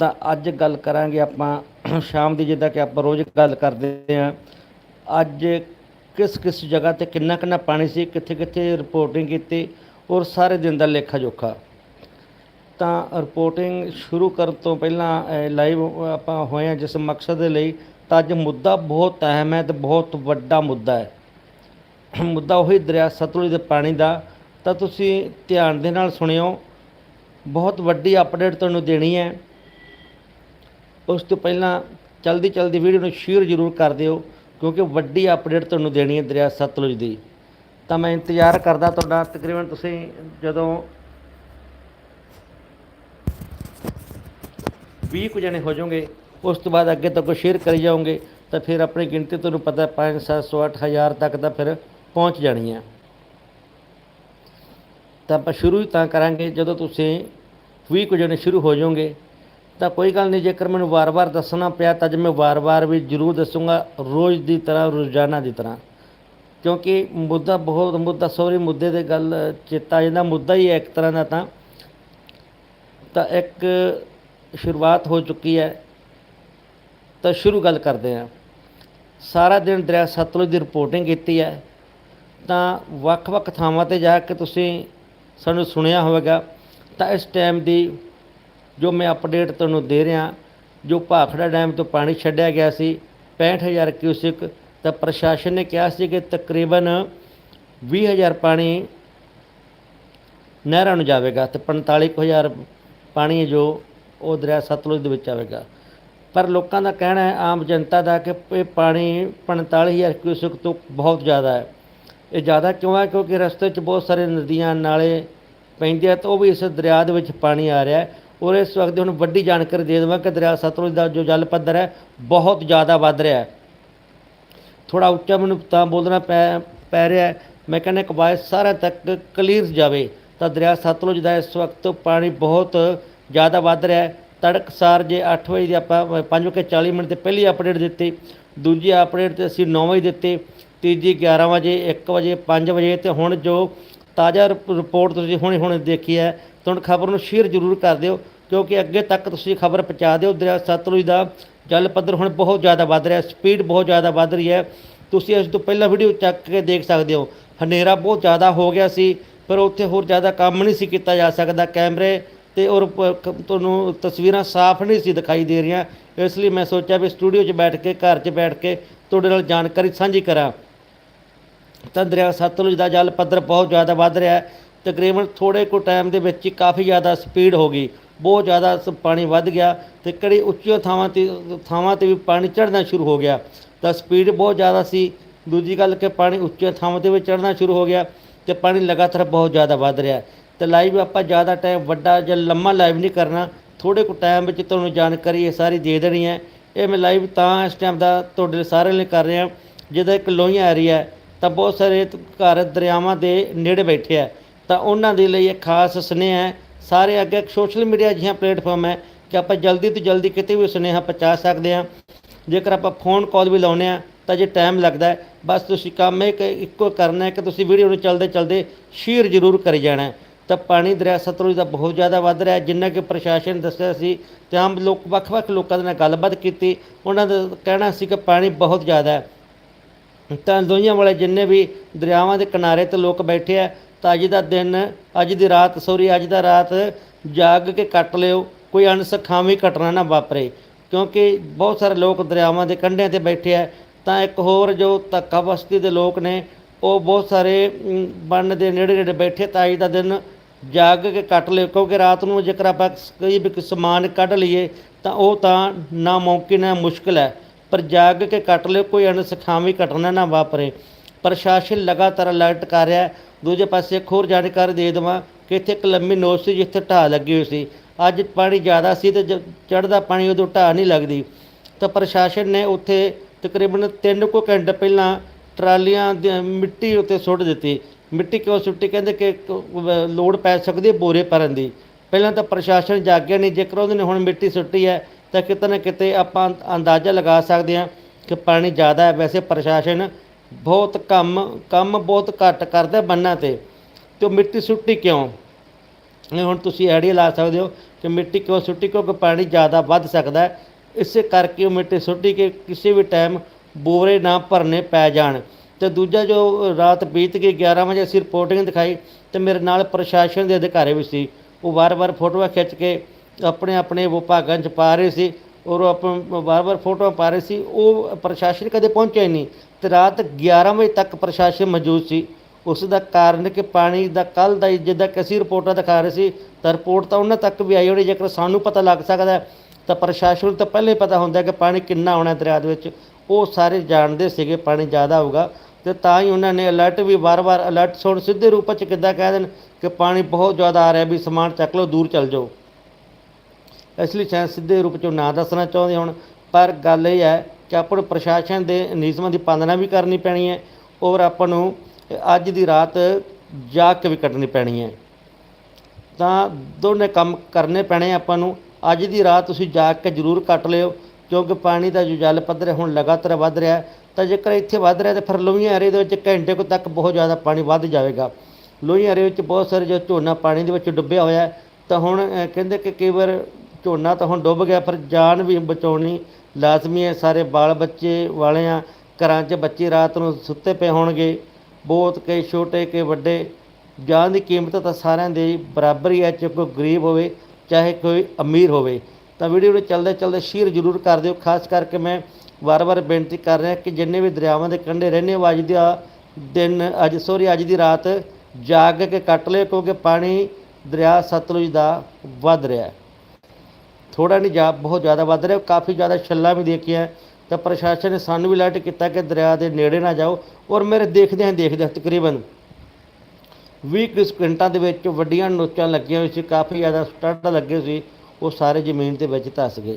ਤਾਂ ਅੱਜ ਗੱਲ ਕਰਾਂਗੇ ਆਪਾਂ ਸ਼ਾਮ ਦੀ, ਜਿੱਦਾਂ ਕਿ ਆਪਾਂ ਰੋਜ਼ ਗੱਲ ਕਰਦੇ ਆਂ ਅੱਜ ਕਿਸ ਕਿਸ ਜਗ੍ਹਾ ਤੇ ਕਿੰਨਾ ਕਿੰਨਾ ਪਾਣੀ ਸੀ, ਕਿੱਥੇ ਕਿੱਥੇ ਰਿਪੋਰਟਿੰਗ ਕੀਤੀ ਔਰ ਸਾਰੇ ਦਿਨ ਦਾ ਲੇਖਾ ਜੋਖਾ। ਤਾਂ ਰਿਪੋਰਟਿੰਗ ਸ਼ੁਰੂ ਕਰਨ ਤੋਂ ਪਹਿਲਾਂ ਲਾਈਵ ਆਪਾਂ ਹੋਏ ਹਾਂ ਜਿਸ ਮਕਸਦ ਦੇ ਲਈ ਤਾਂ ਅੱਜ ਮੁੱਦਾ ਬਹੁਤ ਅਹਿਮ ਹੈ ਤੇ ਬਹੁਤ ਵੱਡਾ ਮੁੱਦਾ ਹੈ। ਮੁੱਦਾ ਉਹੀ ਦਰਿਆ ਸਤਲੁਜ ਦੇ ਪਾਣੀ ਦਾ, ਤਾਂ ਤੁਸੀਂ ਧਿਆਨ ਦੇ ਨਾਲ ਸੁਣਿਓ। ਬਹੁਤ ਵੱਡੀ ਅਪਡੇਟ ਤੁਹਾਨੂੰ ਦੇਣੀ ਹੈ। ਉਸ ਤੋਂ ਪਹਿਲਾਂ ਚਲਦੀ ਚਲਦੀ ਵੀਡੀਓ ਨੂੰ ਸ਼ੇਅਰ ਜ਼ਰੂਰ ਕਰ ਦਿਓ, ਕਿਉਂਕਿ ਵੱਡੀ ਅਪਡੇਟ ਤੁਹਾਨੂੰ ਦੇਣੀ ਹੈ ਦਰਿਆ ਸਤਲੁਜ ਦੀ। ਤਾਂ ਮੈਂ ਇੰਤਜ਼ਾਰ ਕਰਦਾ ਤੁਹਾਡਾ, ਤਕਰੀਬਨ ਤੁਸੀਂ ਜਦੋਂ 20 ਕੁ ਜਣੇ ਹੋ ਜਾਓਗੇ, ਉਸ ਤੋਂ ਬਾਅਦ ਅੱਗੇ ਤੱਕ ਸ਼ੇਅਰ ਕਰੀ ਜਾਓਗੇ, ਤਾਂ ਫਿਰ ਆਪਣੀ ਗਿਣਤੀ ਤੁਹਾਨੂੰ ਪਤਾ 5 700 8000 ਤੱਕ ਤਾਂ ਫਿਰ ਪਹੁੰਚ ਜਾਣੀ ਹੈ। ਤਾਂ ਆਪਾਂ ਸ਼ੁਰੂ ਹੀ ਤਾਂ ਕਰਾਂਗੇ, ਜਦੋਂ ਤੁਸੀਂ 20 ਕੁ ਜਣੇ ਸ਼ੁਰੂ ਹੋ ਜਾਓਗੇ ਤਾਂ ਕੋਈ ਗੱਲ ਨਹੀਂ, ਜੇਕਰ ਮੈਨੂੰ ਵਾਰ-ਵਾਰ ਦੱਸਣਾ ਪਿਆ ਤਾਂ ਅੱਜ ਮੈਂ ਵਾਰ-ਵਾਰ ਵੀ ਜ਼ਰੂਰ ਦੱਸੂਗਾ, ਰੋਜ਼ ਦੀ ਤਰ੍ਹਾਂ, ਰੋਜ਼ਾਨਾ ਦੀ ਤਰ੍ਹਾਂ। ਕਿਉਂਕਿ ਮੁੱਦਾ ਬਹੁਤ, ਮੁੱਦਾ ਸੌਰੀ ਮੁੱਦੇ ਦੇ ਗੱਲ ਚੇਤਾ ਜਾਂਦਾ, ਮੁੱਦਾ ਹੀ ਹੈ ਇੱਕ ਤਰ੍ਹਾਂ ਦਾ ਤਾਂ। ਤਾਂ ਇੱਕ ਸ਼ੁਰੂਆਤ ਹੋ ਚੁੱਕੀ ਹੈ। ਤਾਂ ਸ਼ੁਰੂ ਗੱਲ ਕਰਦੇ ਹਾਂ। ਸਾਰਾ ਦਿਨ ਦਰਿਆ ਸਤਲੁਜ ਦੀ ਰਿਪੋਰਟਿੰਗ ਕੀਤੀ ਹੈ। ਤਾਂ ਵੱਖ-ਵੱਖ ਥਾਵਾਂ ਤੇ ਜਾ ਕੇ ਤੁਸੀਂ ਸਾਨੂੰ ਸੁਣਿਆ ਹੋਵੇਗਾ। ਤਾਂ ਇਸ ਟਾਈਮ ਦੀ ਜੋ ਮੈਂ ਅਪਡੇਟ ਤੁਹਾਨੂੰ ਦੇ ਰਿਹਾ, ਜੋ ਭਾਖੜਾ ਡੈਮ ਤੋਂ ਪਾਣੀ ਛੱਡਿਆ ਗਿਆ ਸੀ 65000 ਕਿਊਸਿਕ ਤਾਂ ਪ੍ਰਸ਼ਾਸਨ ਨੇ ਕਿਹਾ ਸੀ ਕਿ ਤਕਰੀਬਨ 20000 ਪਾਣੀ ਨਹਿਰਾਂ ਨੂੰ ਜਾਵੇਗਾ ਤੇ 45000 ਪਾਣੀ ਹੈ ਜੋ ਉਹ ਦਰਿਆ ਸਤਲੁਜ ਦੇ ਵਿੱਚ ਆਵੇਗਾ। ਪਰ ਲੋਕਾਂ ਦਾ ਕਹਿਣਾ ਹੈ, ਆਮ ਜਨਤਾ ਦਾ ਕਿ ਇਹ ਪਾਣੀ 45000 ਕਿਊਸਿਕ ਤੋਂ ਬਹੁਤ ਜ਼ਿਆਦਾ ਹੈ। ਇਹ ਜ਼ਿਆਦਾ ਕਿਉਂ ਹੈ? ਕਿਉਂਕਿ ਰਸਤੇ 'ਚ ਬਹੁਤ ਸਾਰੇ ਨਦੀਆਂ, ਨਾਲੇ ਪੈਂਦੇ ਆ, ਤਾਂ ਉਹ ਵੀ ਇਸ ਦਰਿਆ ਦੇ ਵਿੱਚ ਪਾਣੀ ਆ ਰਿਹਾ ਔਰ ਇਸ ਵਕਤ ਦੀ ਹੁਣ ਵੱਡੀ ਜਾਣਕਾਰੀ ਦੇ ਦੇਵਾਂ ਕਿ ਦਰਿਆ ਸਤਲੁਜ ਦਾ ਜੋ ਜਲ ਪੱਧਰ ਹੈ, ਬਹੁਤ ਜ਼ਿਆਦਾ ਵੱਧ ਰਿਹਾ ਹੈ। ਥੋੜਾ ਉੱਚਾ ਮੈਨੂੰ ਤਾਂ ਬੋਲਣਾ ਪੈ ਪੈ ਰਿਹਾ ਹੈ। ਮੈਂ ਕਹਿੰਦਾ ਕਿ ਵਾਇਸ ਸਾਰਾ ਤੱਕ ਕਲੀਅਰ ਜਾਵੇ ਤਾਂ ਦਰਿਆ ਸਤਲੁਜ ਦਾ ਇਸ ਵਕਤ ਪਾਣੀ ਬਹੁਤ ਜ਼ਿਆਦਾ ਵੱਧ ਰਿਹਾ ਹੈ। ਤੜਕਸਾਰ ਜੇ 8 ਵਜੇ ਦੀ ਆਪਾਂ 5:40 ਮਿੰਟ ਤੇ ਪਹਿਲੀ ਅਪਡੇਟ ਦਿੱਤੀ, ਦੂਜੀ ਅਪਡੇਟ ਤੇ ਅਸੀਂ 9 ਵਜੇ ਦਿੱਤੀ, ਤੀਜੀ 11 ਵਜੇ 1 ਵਜੇ 5 ਵਜੇ ਤੇ ਹੁਣ ਜੋ ਤਾਜ਼ਾ ਰਿਪ- ਰਿਪੋਰਟ ਤੁਸੀਂ ਹੁਣੇ ਹੁਣੇ ਦੇਖੀ ਹੈ। ਤੁਹਾਨੂੰ ਖਬਰ ਨੂੰ ਸ਼ੇਅਰ ਜ਼ਰੂਰ ਕਰ ਦਿਓ, ਕਿਉਂਕਿ ਅੱਗੇ ਤੱਕ ਤੁਸੀਂ ਖਬਰ ਪਹੁੰਚਾ ਦਿਓ। ਦਰਿਆ ਸਤਲੁਜ ਦਾ ਜਲ ਪੱਧਰ ਹੁਣ ਬਹੁਤ ਜ਼ਿਆਦਾ ਵੱਧ ਰਿਹਾ, ਸਪੀਡ ਬਹੁਤ ਜ਼ਿਆਦਾ ਵੱਧ ਰਹੀ ਹੈ। ਤੁਸੀਂ ਇਸ ਤੋਂ ਪਹਿਲਾਂ ਵੀਡੀਓ ਚੱਕ ਕੇ ਦੇਖ ਸਕਦੇ ਹੋ। ਹਨੇਰਾ ਬਹੁਤ ਜ਼ਿਆਦਾ ਹੋ ਗਿਆ ਸੀ, ਪਰ ਉੱਥੇ ਹੋਰ ਜ਼ਿਆਦਾ ਕੰਮ ਨਹੀਂ ਸੀ ਕੀਤਾ ਜਾ ਸਕਦਾ। ਕੈਮਰੇ ਤੇ ਔਰ ਤੁਹਾਨੂੰ ਤਸਵੀਰਾਂ ਸਾਫ਼ ਨਹੀਂ ਸੀ ਦਿਖਾਈ ਦੇ ਰਹੀਆਂ। ਇਸ ਲਈ ਮੈਂ ਸੋਚਿਆ ਵੀ ਸਟੂਡੀਓ 'ਚ ਬੈਠ ਕੇ, ਘਰ 'ਚ ਬੈਠ ਕੇ ਤੁਹਾਡੇ ਨਾਲ ਜਾਣਕਾਰੀ ਸਾਂਝੀ ਕਰਾਂ। ਤਾਂ ਦਰਿਆ ਸਤਲੁਜ ਦਾ ਜਲ ਪੱਧਰ ਬਹੁਤ ਜ਼ਿਆਦਾ ਵੱਧ ਰਿਹਾ ਹੈ। ਤਕਰੀਬਨ ਥੋੜੇ ਕੁ ਟਾਈਮ ਦੇ ਵਿੱਚ ਹੀ ਕਾਫੀ ਜ਼ਿਆਦਾ ਸਪੀਡ ਹੋ ਗਈ। ਬਹੁਤ ਜ਼ਿਆਦਾ ਸ- ਪਾਣੀ ਵੱਧ ਗਿਆ ਤੇ ਕਿਹੜੀ ਉੱਚੀਆਂ ਥਾਵਾਂ ਤੇ ਥਾਵਾਂ ਤੇ ਵੀ ਪਾਣੀ ਚੜ੍ਹਨਾ ਸ਼ੁਰੂ ਹੋ ਗਿਆ। ਤਾਂ ਸਪੀਡ ਬਹੁਤ ਜ਼ਿਆਦਾ ਸੀ। ਦੂਜੀ ਗੱਲ ਕਿ ਪਾਣੀ ਉੱਚੀਆਂ ਥਾਵਾਂ ਤੇ ਵੀ ਚੜ੍ਹਨਾ ਸ਼ੁਰੂ ਹੋ ਗਿਆ ਤੇ ਪਾਣੀ ਲਗਾਤਾਰ ਬਹੁਤ ਜ਼ਿਆਦਾ ਵੱਧ ਰਿਹਾ ਤੇ ਲਾਈਵ ਆਪਾਂ ਜ਼ਿਆਦਾ ਟਾਈਮ ਵੱਡਾ ਜਾਂ ਲੰਮਾ ਲਾਈਵ ਨਹੀਂ ਕਰਨਾ। ਥੋੜੇ ਕੁ ਟਾਈਮ ਵਿੱਚ ਤੁਹਾਨੂੰ ਜਾਣਕਾਰੀ ਇਹ ਸਾਰੀ ਦੇ ਦੇਣੀ ਹੈ। ਇਹ ਮੈਂ ਲਾਈਵ ਤਾਂ ਇਸ ਟਾਈਮ ਦਾ ਤੁਹਾਡੇ ਸਾਰਿਆਂ ਲਈ ਕਰ ਰਿਹਾ। ਜਿਹਦਾ ਇੱਕ ਲੋਹੀਆਂ ਏਰੀਆ ਹੈ ਤਾਂ ਬਹੁਤ ਸਾਰੇ ਘਰ ਦਰਿਆਵਾਂ ਦੇ ਨੇੜੇ ਬੈਠੇ ਆ। ਤਾਂ ਉਹਨਾਂ ਦੇ ਲਈ ਇੱਕ ਖਾਸ ਸੁਨੇਹਾ ਹੈ। ਸਾਰੇ ਅੱਗੇ ਸੋਸ਼ਲ ਮੀਡੀਆ ਜਿਹਾ ਪਲੇਟਫਾਰਮ ਹੈ ਕਿ ਆਪਾਂ ਜਲਦੀ ਤੋਂ ਜਲਦੀ ਕਿਤੇ ਵੀ ਸੁਨੇਹਾ ਪਹੁੰਚਾ ਸਕਦੇ ਹਾਂ। ਜੇਕਰ ਆਪਾਂ ਫੋਨ ਕਾਲ ਵੀ ਲਾਉਨੇ ਆ ਤਾਂ ਜੇ ਟਾਈਮ ਲੱਗਦਾ ਬਸ ਤੁਸੀਂ ਕੰਮ ਇੱਕ ਇੱਕੋ ਕਰਨਾ ਹੈ ਕਿ ਤੁਸੀਂ ਵੀਡੀਓ ਨੂੰ ਚਲਦੇ ਚਲਦੇ ਸ਼ੇਅਰ ਜ਼ਰੂਰ ਕਰੀ ਜਾਣਾ ਤਾਂ ਪਾਣੀ ਦਰਿਆ ਸਤਲੁਜ ਦਾ ਬਹੁਤ ਜ਼ਿਆਦਾ ਵੱਧ ਰਿਹਾ ਜਿੰਨਾ ਕਿ ਪ੍ਰਸ਼ਾਸਨ ਦੱਸਿਆ ਸੀ ਤੇ ਆਮ ਲੋਕ ਵੱਖ-ਵੱਖ ਲੋਕਾਂ ਦੇ ਨਾਲ ਗੱਲਬਾਤ ਕੀਤੀ। ਉਹਨਾਂ ਦਾ ਕਹਿਣਾ ਸੀ ਕਿ ਪਾਣੀ ਬਹੁਤ ਜ਼ਿਆਦਾ ਹੈ। ਤਾਂ ਦੋਈਆਂ ਵਾਲੇ ਜਿੰਨੇ ਵੀ ਦਰਿਆਵਾਂ ਦੇ ਕਿਨਾਰੇ ਤੇ ਲੋਕ ਬੈਠੇ ਆ ਤਾਂ ਅੱਜ ਦਾ ਦਿਨ ਅੱਜ ਦੀ ਰਾਤ ਸੌਰੀ ਅੱਜ ਦਾ ਰਾਤ ਜਾਗ ਕੇ ਕੱਟ ਲਿਓ ਕੋਈ ਅਣਸਖਾਵੀ ਘਟਨਾ ਨਾ ਵਾਪਰੇ। ਕਿਉਂਕਿ ਬਹੁਤ ਸਾਰੇ ਲੋਕ ਦਰਿਆਵਾਂ ਦੇ ਕੰਢਿਆਂ ਤੇ ਬੈਠੇ ਆ ਤਾਂ ਇੱਕ ਹੋਰ ਜੋ ਧੱਕਾ ਬਸਤੀ ਦੇ ਲੋਕ ਨੇ ਉਹ ਬਹੁਤ ਸਾਰੇ ਅਮ, ਬੰਨ ਦੇ ਨੇੜੇ ਨੇੜੇ ਬੈਠੇ ਤਾਂ ਅੱਜ ਦਾ ਦਿਨ ਜਾਗ ਕੇ ਕੱਟ ਲਿਓ। ਕਿਉਂਕਿ ਰਾਤ ਨੂੰ ਜੇਕਰ ਆਪਾਂ ਕੋਈ ਵੀ ਸਮਾਨ ਕੱਢ ਲਈਏ ਤਾਂ ਉਹ ਤਾਂ ਨਾਮੁਮਕਿਨ ਹੈ ਮੁਸ਼ਕਲ ਹੈ। ਪਰ ਜਾਗ ਕੇ ਕੱਟ ਲਿਓ, ਕੋਈ ਅਣਸਖਾਵੀ ਘਟਨਾ ਨਾ ਵਾਪਰੇ। ਪ੍ਰਸ਼ਾਸਨ ਲਗਾਤਾਰ ਅਲਰਟ ਕਰ ਰਿਹਾ ਦੂਜੇ ਪਾਸੇ ਇੱਕ ਹੋਰ ਜਾਣਕਾਰੀ ਦੇ ਦੇਵਾਂ ਕਿ ਇੱਥੇ ਇੱਕ ਲੰਮੀ ਨੋਚ ਸੀ ਜਿੱਥੇ ਢਾਹ ਲੱਗੀ ਹੋਈ ਸੀ। ਅੱਜ ਪਾਣੀ ਜ਼ਿਆਦਾ ਸੀ ਤੇ ਚੜਦਾ ਪਾਣੀ ਉਦੋਂ ਢਾਹ ਨਹੀਂ ਲੱਗਦੀ। ਤਾਂ ਪ੍ਰਸ਼ਾਸਨ ਨੇ ਉੱਥੇ ਤਕਰੀਬਨ 3 ਕੁ ਘੰਟੇ ਪਹਿਲਾਂ ਟਰਾਲੀਆਂ ਦੀ ਮਿੱਟੀ ਉੱਤੇ ਸੁੱਟ ਦਿੱਤੀ। ਮਿੱਟੀ ਕਿਉਂ ਸੁੱਟੀ? ਕਹਿੰਦੇ ਕਿ ਇੱਕ ਲੋੜ ਪੈ ਸਕਦੀ ਬੋਰੇ ਭਰਨ ਦੀ। ਪਹਿਲਾਂ ਤਾਂ ਪ੍ਰਸ਼ਾਸਨ ਜਾਗਿਆ ਨਹੀਂ। ਜੇਕਰ ਉਹਨੇ ਨੇ ਹੁਣ ਮਿੱਟੀ ਸੁੱਟੀ ਹੈ ਤਾਂ ਕਿਤੇ ਨਾ ਕਿਤੇ ਆਪਾਂ ਅੰਦਾਜ਼ਾ ਲਗਾ ਸਕਦੇ ਹਾਂ ਕਿ ਪਾਣੀ ਜ਼ਿਆਦਾ ਹੈ। ਵੈਸੇ ਪ੍ਰਸ਼ਾਸਨ ਬਹੁਤ ਕੰਮ ਕੰਮ ਬਹੁਤ ਘੱਟ ਕਰਦਾ ਬੰਨਾਂ ਤੇ। ਤੇ ਉਹ ਮਿੱਟੀ ਸੁੱਟੀ ਕਿਉਂ? ਇਹ ਹੁਣ ਤੁਸੀਂ ਆਈਡੀਆ ਲਾ ਸਕਦੇ ਹੋ ਕਿ ਮਿੱਟੀ ਕਿਉਂ ਸੁੱਟੀ? ਕਿਉਂਕਿ ਪਾਣੀ ਜ਼ਿਆਦਾ ਵੱਧ ਸਕਦਾ ਹੈ। ਇਸੇ ਕਰਕੇ ਉਹ ਮਿੱਟੀ ਸੁੱਟੀ ਕਿ ਕਿਸੇ ਵੀ ਟਾਈਮ ਬੋਰੇ ਨਾ ਭਰਨੇ ਪੈ ਜਾਣ। ਤੇ ਦੂਜਾ ਜੋ ਰਾਤ ਬੀਤ ਗਈ 11 ਵਜੇ ਅਸੀਂ ਰਿਪੋਰਟਿੰਗ ਦਿਖਾਈ, ਤੇ ਮੇਰੇ ਨਾਲ ਪ੍ਰਸ਼ਾਸਨ ਦੇ ਅਧਿਕਾਰੀ ਵੀ ਸੀ। ਉਹ ਵਾਰ-ਵਾਰ ਫੋਟੋਆਂ ਖਿੱਚ ਕੇ ਆਪਣੇ ਆਪਣੇ ਵਿਭਾਗਾਂ 'ਚ ਪਾ ਰਹੇ ਸੀ, ਔਰ ਉਹ ਆਪਾਂ ਵਾਰ-ਵਾਰ ਫੋਟੋਆਂ ਪਾ ਰਹੇ ਸੀ, ਉਹ ਪ੍ਰਸ਼ਾਸਨ ਕਦੇ ਪਹੁੰਚਿਆ ਹੀ ਨਹੀਂ। ਤੇ ਰਾਤ 11 ਵਜੇ ਤੱਕ ਪ੍ਰਸ਼ਾਸਨ ਮੌਜੂਦ ਸੀ। ਉਸ ਦਾ ਕਾਰਨ ਕਿ ਪਾਣੀ ਦਾ ਕੱਲ ਦਾ ਹੀ ਜਿੱਦਾਂ ਕਿ ਅਸੀਂ ਰਿਪੋਰਟਾਂ ਦਿਖਾ ਰਹੇ ਸੀ, ਤਾਂ ਰਿਪੋਰਟ ਤਾਂ ਉਹਨਾਂ ਤੱਕ ਵੀ ਆਈ ਹੋਣੀ, ਜੇਕਰ ਸਾਨੂੰ ਪਤਾ ਲੱਗ ਸਕਦਾ ਤਾਂ ਪ੍ਰਸ਼ਾਸਨ ਨੂੰ ਤਾਂ ਪਹਿਲਾਂ ਹੀ ਪਤਾ ਹੁੰਦਾ ਕਿ ਪਾਣੀ ਕਿੰਨਾ ਆਉਣਾ ਦਰਿਆ ਦੇ ਵਿੱਚ। ਉਹ ਸਾਰੇ ਜਾਣਦੇ ਸੀਗੇ ਪਾਣੀ ਜ਼ਿਆਦਾ ਹੋਊਗਾ, ਤੇ ਤਾਂ ਹੀ ਉਹਨਾਂ ਨੇ ਅਲਰਟ ਵੀ ਵਾਰ-ਵਾਰ ਅਲਰਟ ਸੁਣ ਸਿੱਧੇ ਰੂਪ 'ਚ ਕਿੱਦਾਂ ਕਹਿ ਦੇਣ ਕਿ ਪਾਣੀ ਬਹੁਤ ਜ਼ਿਆਦਾ ਆ ਰਿਹਾ, ਵੀ ਸਮਾਨ ਚੱਕ ਲਓ, ਦੂਰ ਚੱਲ ਜਾਓ। ਇਸ ਲਈ ਸ਼ਾਇਦ ਸਿੱਧੇ ਰੂਪ 'ਚ ਨਾ ਦੱਸਣਾ ਚਾਹੁੰਦੇ ਹੋਣ, ਪਰ ਗੱਲ ਇਹ ਹੈ ਕਿ ਆਪਾਂ ਨੂੰ ਪ੍ਰਸ਼ਾਸਨ ਦੇ ਨਿਯਮਾਂ ਦੀ ਪਾਲਣਾ ਵੀ ਕਰਨੀ ਪੈਣੀ ਹੈ ਔਰ ਆਪਾਂ ਨੂੰ ਅੱਜ ਦੀ ਰਾਤ ਜਾਗ ਕੇ ਵੀ ਕੱਟਣੀ ਪੈਣੀ ਹੈ। ਤਾਂ ਦੋਨੇ ਕੰਮ ਕਰਨੇ ਪੈਣੇ ਆਪਾਂ ਨੂੰ। ਅੱਜ ਦੀ ਰਾਤ ਤੁਸੀਂ ਜਾਗ ਕੇ ਜ਼ਰੂਰ ਕੱਟ ਲਿਓ, ਕਿਉਂਕਿ ਪਾਣੀ ਦਾ ਜੋ ਜਲ ਪੱਧਰ ਹੈ ਹੁਣ ਲਗਾਤਾਰ ਵੱਧ ਰਿਹਾ ਤਾਂ ਜੇਕਰ ਇੱਥੇ ਵੱਧ ਰਿਹਾ ਤਾਂ ਫਿਰ ਲੋਹੀਆਂ ਏਰੀਏ ਦੇ ਵਿੱਚ ਘੰਟੇ ਕੁ ਤੱਕ ਬਹੁਤ ਜ਼ਿਆਦਾ ਪਾਣੀ ਵੱਧ ਜਾਵੇਗਾ। ਲੋਹੀਆਂ ਏਰੀਏ ਵਿੱਚ ਬਹੁਤ ਸਾਰੇ ਜੋ ਝੋਨਾ ਪਾਣੀ ਦੇ ਵਿੱਚ ਡੁੱਬਿਆ ਹੋਇਆ ਤਾਂ ਹੁਣ ਕਹਿੰਦੇ ਕਿ ਕਈ ਵਾਰ ਝੋਨਾ ਤਾਂ ਹੁਣ ਡੁੱਬ ਗਿਆ, ਪਰ ਜਾਨ ਵੀ ਬਚਾਉਣੀ ਲਾਜ਼ਮੀ ਹੈ। ਸਾਰੇ ਬਾਲ ਬੱਚੇ ਵਾਲਿਆਂ ਘਰਾਂ 'ਚ ਬੱਚੇ ਰਾਤ ਨੂੰ ਸੁੱਤੇ ਪਏ ਹੋਣਗੇ। ਬਹੁਤ ਕਈ ਛੋਟੇ ਕਿ ਵੱਡੇ, ਜਾਨ ਦੀ ਕੀਮਤ ਤਾਂ ਸਾਰਿਆਂ ਦੇ ਬਰਾਬਰ ਹੀ ਹੈ। ਚਾਹੇ ਕੋਈ ਗਰੀਬ ਹੋਵੇ, ਚਾਹੇ ਕੋਈ ਅਮੀਰ ਹੋਵੇ, ਤਾਂ ਵੀਡੀਓ ਨੂੰ ਚੱਲਦੇ ਚੱਲਦੇ ਸ਼ੇਅਰ ਜ਼ਰੂਰ ਕਰ ਦਿਓ। ਖਾਸ ਕਰਕੇ ਮੈਂ ਵਾਰ-ਵਾਰ ਬੇਨਤੀ ਕਰ ਰਿਹਾ ਕਿ ਜਿੰਨੇ ਵੀ ਦਰਿਆਵਾਂ ਦੇ ਕੰਢੇ ਰਹਿੰਦੇ ਹੋ, ਅੱਜ ਦਾ ਦਿਨ, ਅੱਜ, ਸੋਰੀ, ਅੱਜ ਦੀ ਰਾਤ, ਜਾਗ ਕੇ ਕੱਟ ਲਿਓ, ਕਿਉਂਕਿ ਪਾਣੀ ਦਰਿਆ ਸਤਲੁਜ ਦਾ ਵੱਧ ਰਿਹਾ ਹੈ। ਥੋੜਾ ਨਹੀਂ ਜਾ, ਬਹੁਤ ਜ਼ਿਆਦਾ ਵੱਧ ਰਿਹਾ, ਕਾਫੀ ਜ਼ਿਆਦਾ ਛੱਲਾਂ ਵੀ ਦੇਖੀਆਂ। ਤਾਂ ਪ੍ਰਸ਼ਾਸਨ ਨੇ ਸਾਨੂੰ ਵੀ ਅਲਰਟ ਕੀਤਾ ਕਿ ਦਰਿਆ ਦੇ ਨੇੜੇ ਨਾ ਜਾਓ ਔਰ ਮੇਰੇ ਦੇਖਦਿਆਂ ਦੇਖਦਿਆਂ ਤਕਰੀਬਨ 20 ਕੁ ਸਕਿੰਟਾਂ ਦੇ ਵਿੱਚ ਵੱਡੀਆਂ ਨੋਚਾਂ ਲੱਗੀਆਂ ਹੋਈਆਂ ਸੀ, ਕਾਫੀ ਜ਼ਿਆਦਾ ਸਟੱਡ ਲੱਗੇ ਸੀ, ਉਹ ਸਾਰੇ ਜ਼ਮੀਨ ਦੇ ਵਿੱਚ ਧੱਸ ਗਏ।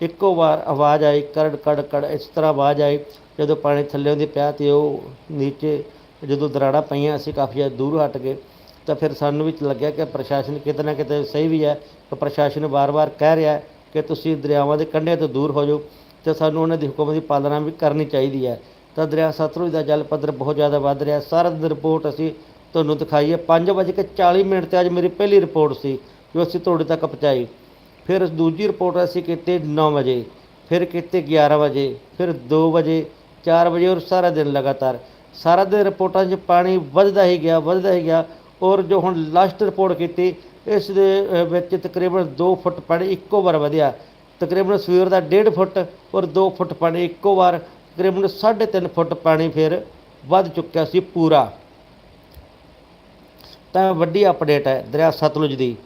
ਇੱਕੋ ਵਾਰ ਆਵਾਜ਼ ਆਈ ਕਰੜ ਕੜ ਕੜ ਇਸ ਤਰ੍ਹਾਂ ਆਵਾਜ਼ ਆਈ, ਜਦੋਂ ਪਾਣੀ ਥੱਲੇ ਦੀ ਪਿਆ ਤੇ ਉਹ ਨੀਚੇ ਜਦੋਂ ਦਰਾੜਾ ਪਈਆਂ, ਅਸੀਂ ਕਾਫੀ ਜ਼ਿਆਦਾ ਦੂਰ ਹਟ ਗਏ। ਤਾਂ ਫਿਰ ਸਾਨੂੰ ਵੀ ਲੱਗਿਆ ਕਿ ਪ੍ਰਸ਼ਾਸਨ ਕਿਤੇ ਨਾ ਕਿਤੇ ਸਹੀ ਵੀ ਹੈ, ਕਿ ਪ੍ਰਸ਼ਾਸਨ ਵਾਰ-ਵਾਰ ਕਹਿ ਰਿਹਾ ਕਿ ਤੁਸੀਂ ਦਰਿਆਵਾਂ ਦੇ ਕੰਢਿਆਂ ਤੋਂ ਦੂਰ ਹੋ ਜਾਓ ਤੇ ਸਾਨੂੰ ਉਹਨਾਂ ਦੇ ਹੁਕਮ ਦੀ ਪਾਲਣਾ ਵੀ ਕਰਨੀ ਚਾਹੀਦੀ ਹੈ। ਤਾਂ ਦਰਿਆ ਸਤਲੁਜ ਦਾ ਜਲ ਪੱਧਰ ਬਹੁਤ ਜ਼ਿਆਦਾ ਵੱਧ ਰਿਹਾ। ਸਾਰਾ ਦਿਨ ਰਿਪੋਰਟ ਅਸੀਂ ਤੁਹਾਨੂੰ ਦਿਖਾਈ ਹੈ। 5:40 ਮਿੰਟ ਤੇ ਅੱਜ ਮੇਰੀ ਪਹਿਲੀ ਰਿਪੋਰਟ ਸੀ, ਜੋ ਅਸੀਂ ਤੁਹਾਡੇ ਤੱਕ ਪਹੁੰਚਾਈ। ਫਿਰ ਦੂਜੀ ਰਿਪੋਰਟ ਅਸੀਂ ਕੀਤੀ 9 ਵਜੇ, ਫਿਰ ਕੀਤੀ 11 ਵਜੇ, ਫਿਰ 2 ਵਜੇ 4 ਵਜੇ ਔਰ ਸਾਰਾ ਦਿਨ ਲਗਾਤਾਰ। ਸਾਰਾ ਦਿਨ ਰਿਪੋਰਟਾਂ 'ਚ ਪਾਣੀ ਵੱਧਦਾ ਹੀ ਗਿਆ, ਵੱਧਦਾ ਹੀ ਗਿਆ। ਔਰ ਜੋ ਹੁਣ ਲਾਸਟ ਰਿਪੋਰਟ ਕੀਤੀ, ਇਸ ਦੇ ਵਿੱਚ ਤਕਰੀਬਨ 2 ਫੁੱਟ ਪਾਣੀ ਇੱਕੋ ਵਾਰ ਵਧਿਆ। ਤਕਰੀਬਨ ਸਵੇਰ ਦਾ 1.5 ਫੁੱਟ ਔਰ 2 ਫੁੱਟ ਪਾਣੀ ਇੱਕੋ ਵਾਰ, ਤਕਰੀਬਨ 3.5 ਫੁੱਟ ਪਾਣੀ ਫਿਰ ਵੱਧ ਚੁੱਕਿਆ ਸੀ ਪੂਰਾ। ਤਾਂ ਵੱਡੀ ਅਪਡੇਟ ਹੈ ਦਰਿਆ ਸਤਲੁਜ ਦੀ।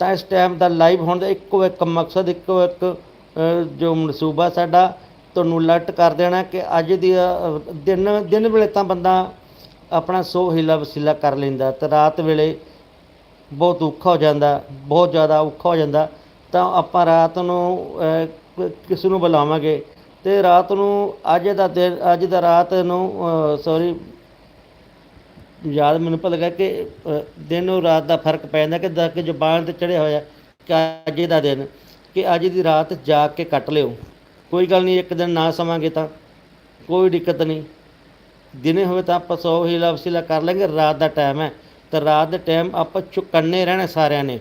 ਤਾਂ ਇਸ ਟਾਈਮ ਦਾ ਲਾਈਵ ਹੋਣ ਦਾ ਇੱਕੋ ਇੱਕ ਮਕਸਦ, ਇੱਕੋ ਇੱਕ ਜੋ ਮਨਸੂਬਾ ਸਾਡਾ, ਤੁਹਾਨੂੰ ਅਲਰਟ ਕਰ ਦੇਣਾ ਕਿ ਅੱਜ ਦੀ ਦਿਨ ਦਿਨ ਵੇਲੇ ਤਾਂ ਬੰਦਾ ਆਪਣਾ ਸੋ ਹੀਲਾ ਵਸੀਲਾ ਕਰ ਲੈਂਦਾ, ਤੇ ਰਾਤ ਵੇਲੇ ਬਹੁਤ ਔਖਾ ਹੋ ਜਾਂਦਾ, ਬਹੁਤ ਜ਼ਿਆਦਾ ਔਖਾ ਹੋ ਜਾਂਦਾ, ਤਾਂ ਆਪਾਂ ਰਾਤ ਨੂੰ ਕਿਸ ਨੂੰ ਬੁਲਾਵਾਂਗੇ? ਤੇ ਰਾਤ ਨੂੰ, ਅੱਜ ਦਾ ਦਿਨ, ਅੱਜ ਦਾ ਰਾਤ ਨੂੰ ਸੌਰੀ ਯਾਦ ਮੈਨੂੰ ਪਤਾ ਲੱਗਾ ਕਿ ਦਿਨ ਨੂੰ ਰਾਤ ਦਾ ਫ਼ਰਕ ਪੈ ਜਾਂਦਾ ਕਿ ਦਾ ਜ਼ੁਬਾਨ ਤੇ ਚੜਿਆ ਹੋਇਆ ਕਿ ਅੱਜ ਦਾ ਦਿਨ, ਕਿ ਅੱਜ ਦੀ ਰਾਤ ਜਾ ਕੇ ਕੱਟ ਲਿਓ। ਕੋਈ ਗੱਲ ਨਹੀਂ, ਇੱਕ ਦਿਨ ਨਾ ਸਮਾਂਗੇ ਤਾਂ, ਕੋਈ ਦਿੱਕਤ ਨਹੀਂ। ਦਿਨੇ ਹੋਵੇ ਤਾਂ ਆਪਾਂ ਸੌ ਹੀਲਾ ਵਸੀਲਾ ਕਰ ਲਾਂਗੇ, ਰਾਤ ਦਾ ਟਾਈਮ ਹੈ। ਤਾਂ ਰਾਤ ਦੇ ਟਾਈਮ ਆਪਾਂ ਚੁਕੰਨੇ ਰਹਿਣਾ ਸਾਰਿਆਂ ਨੇ।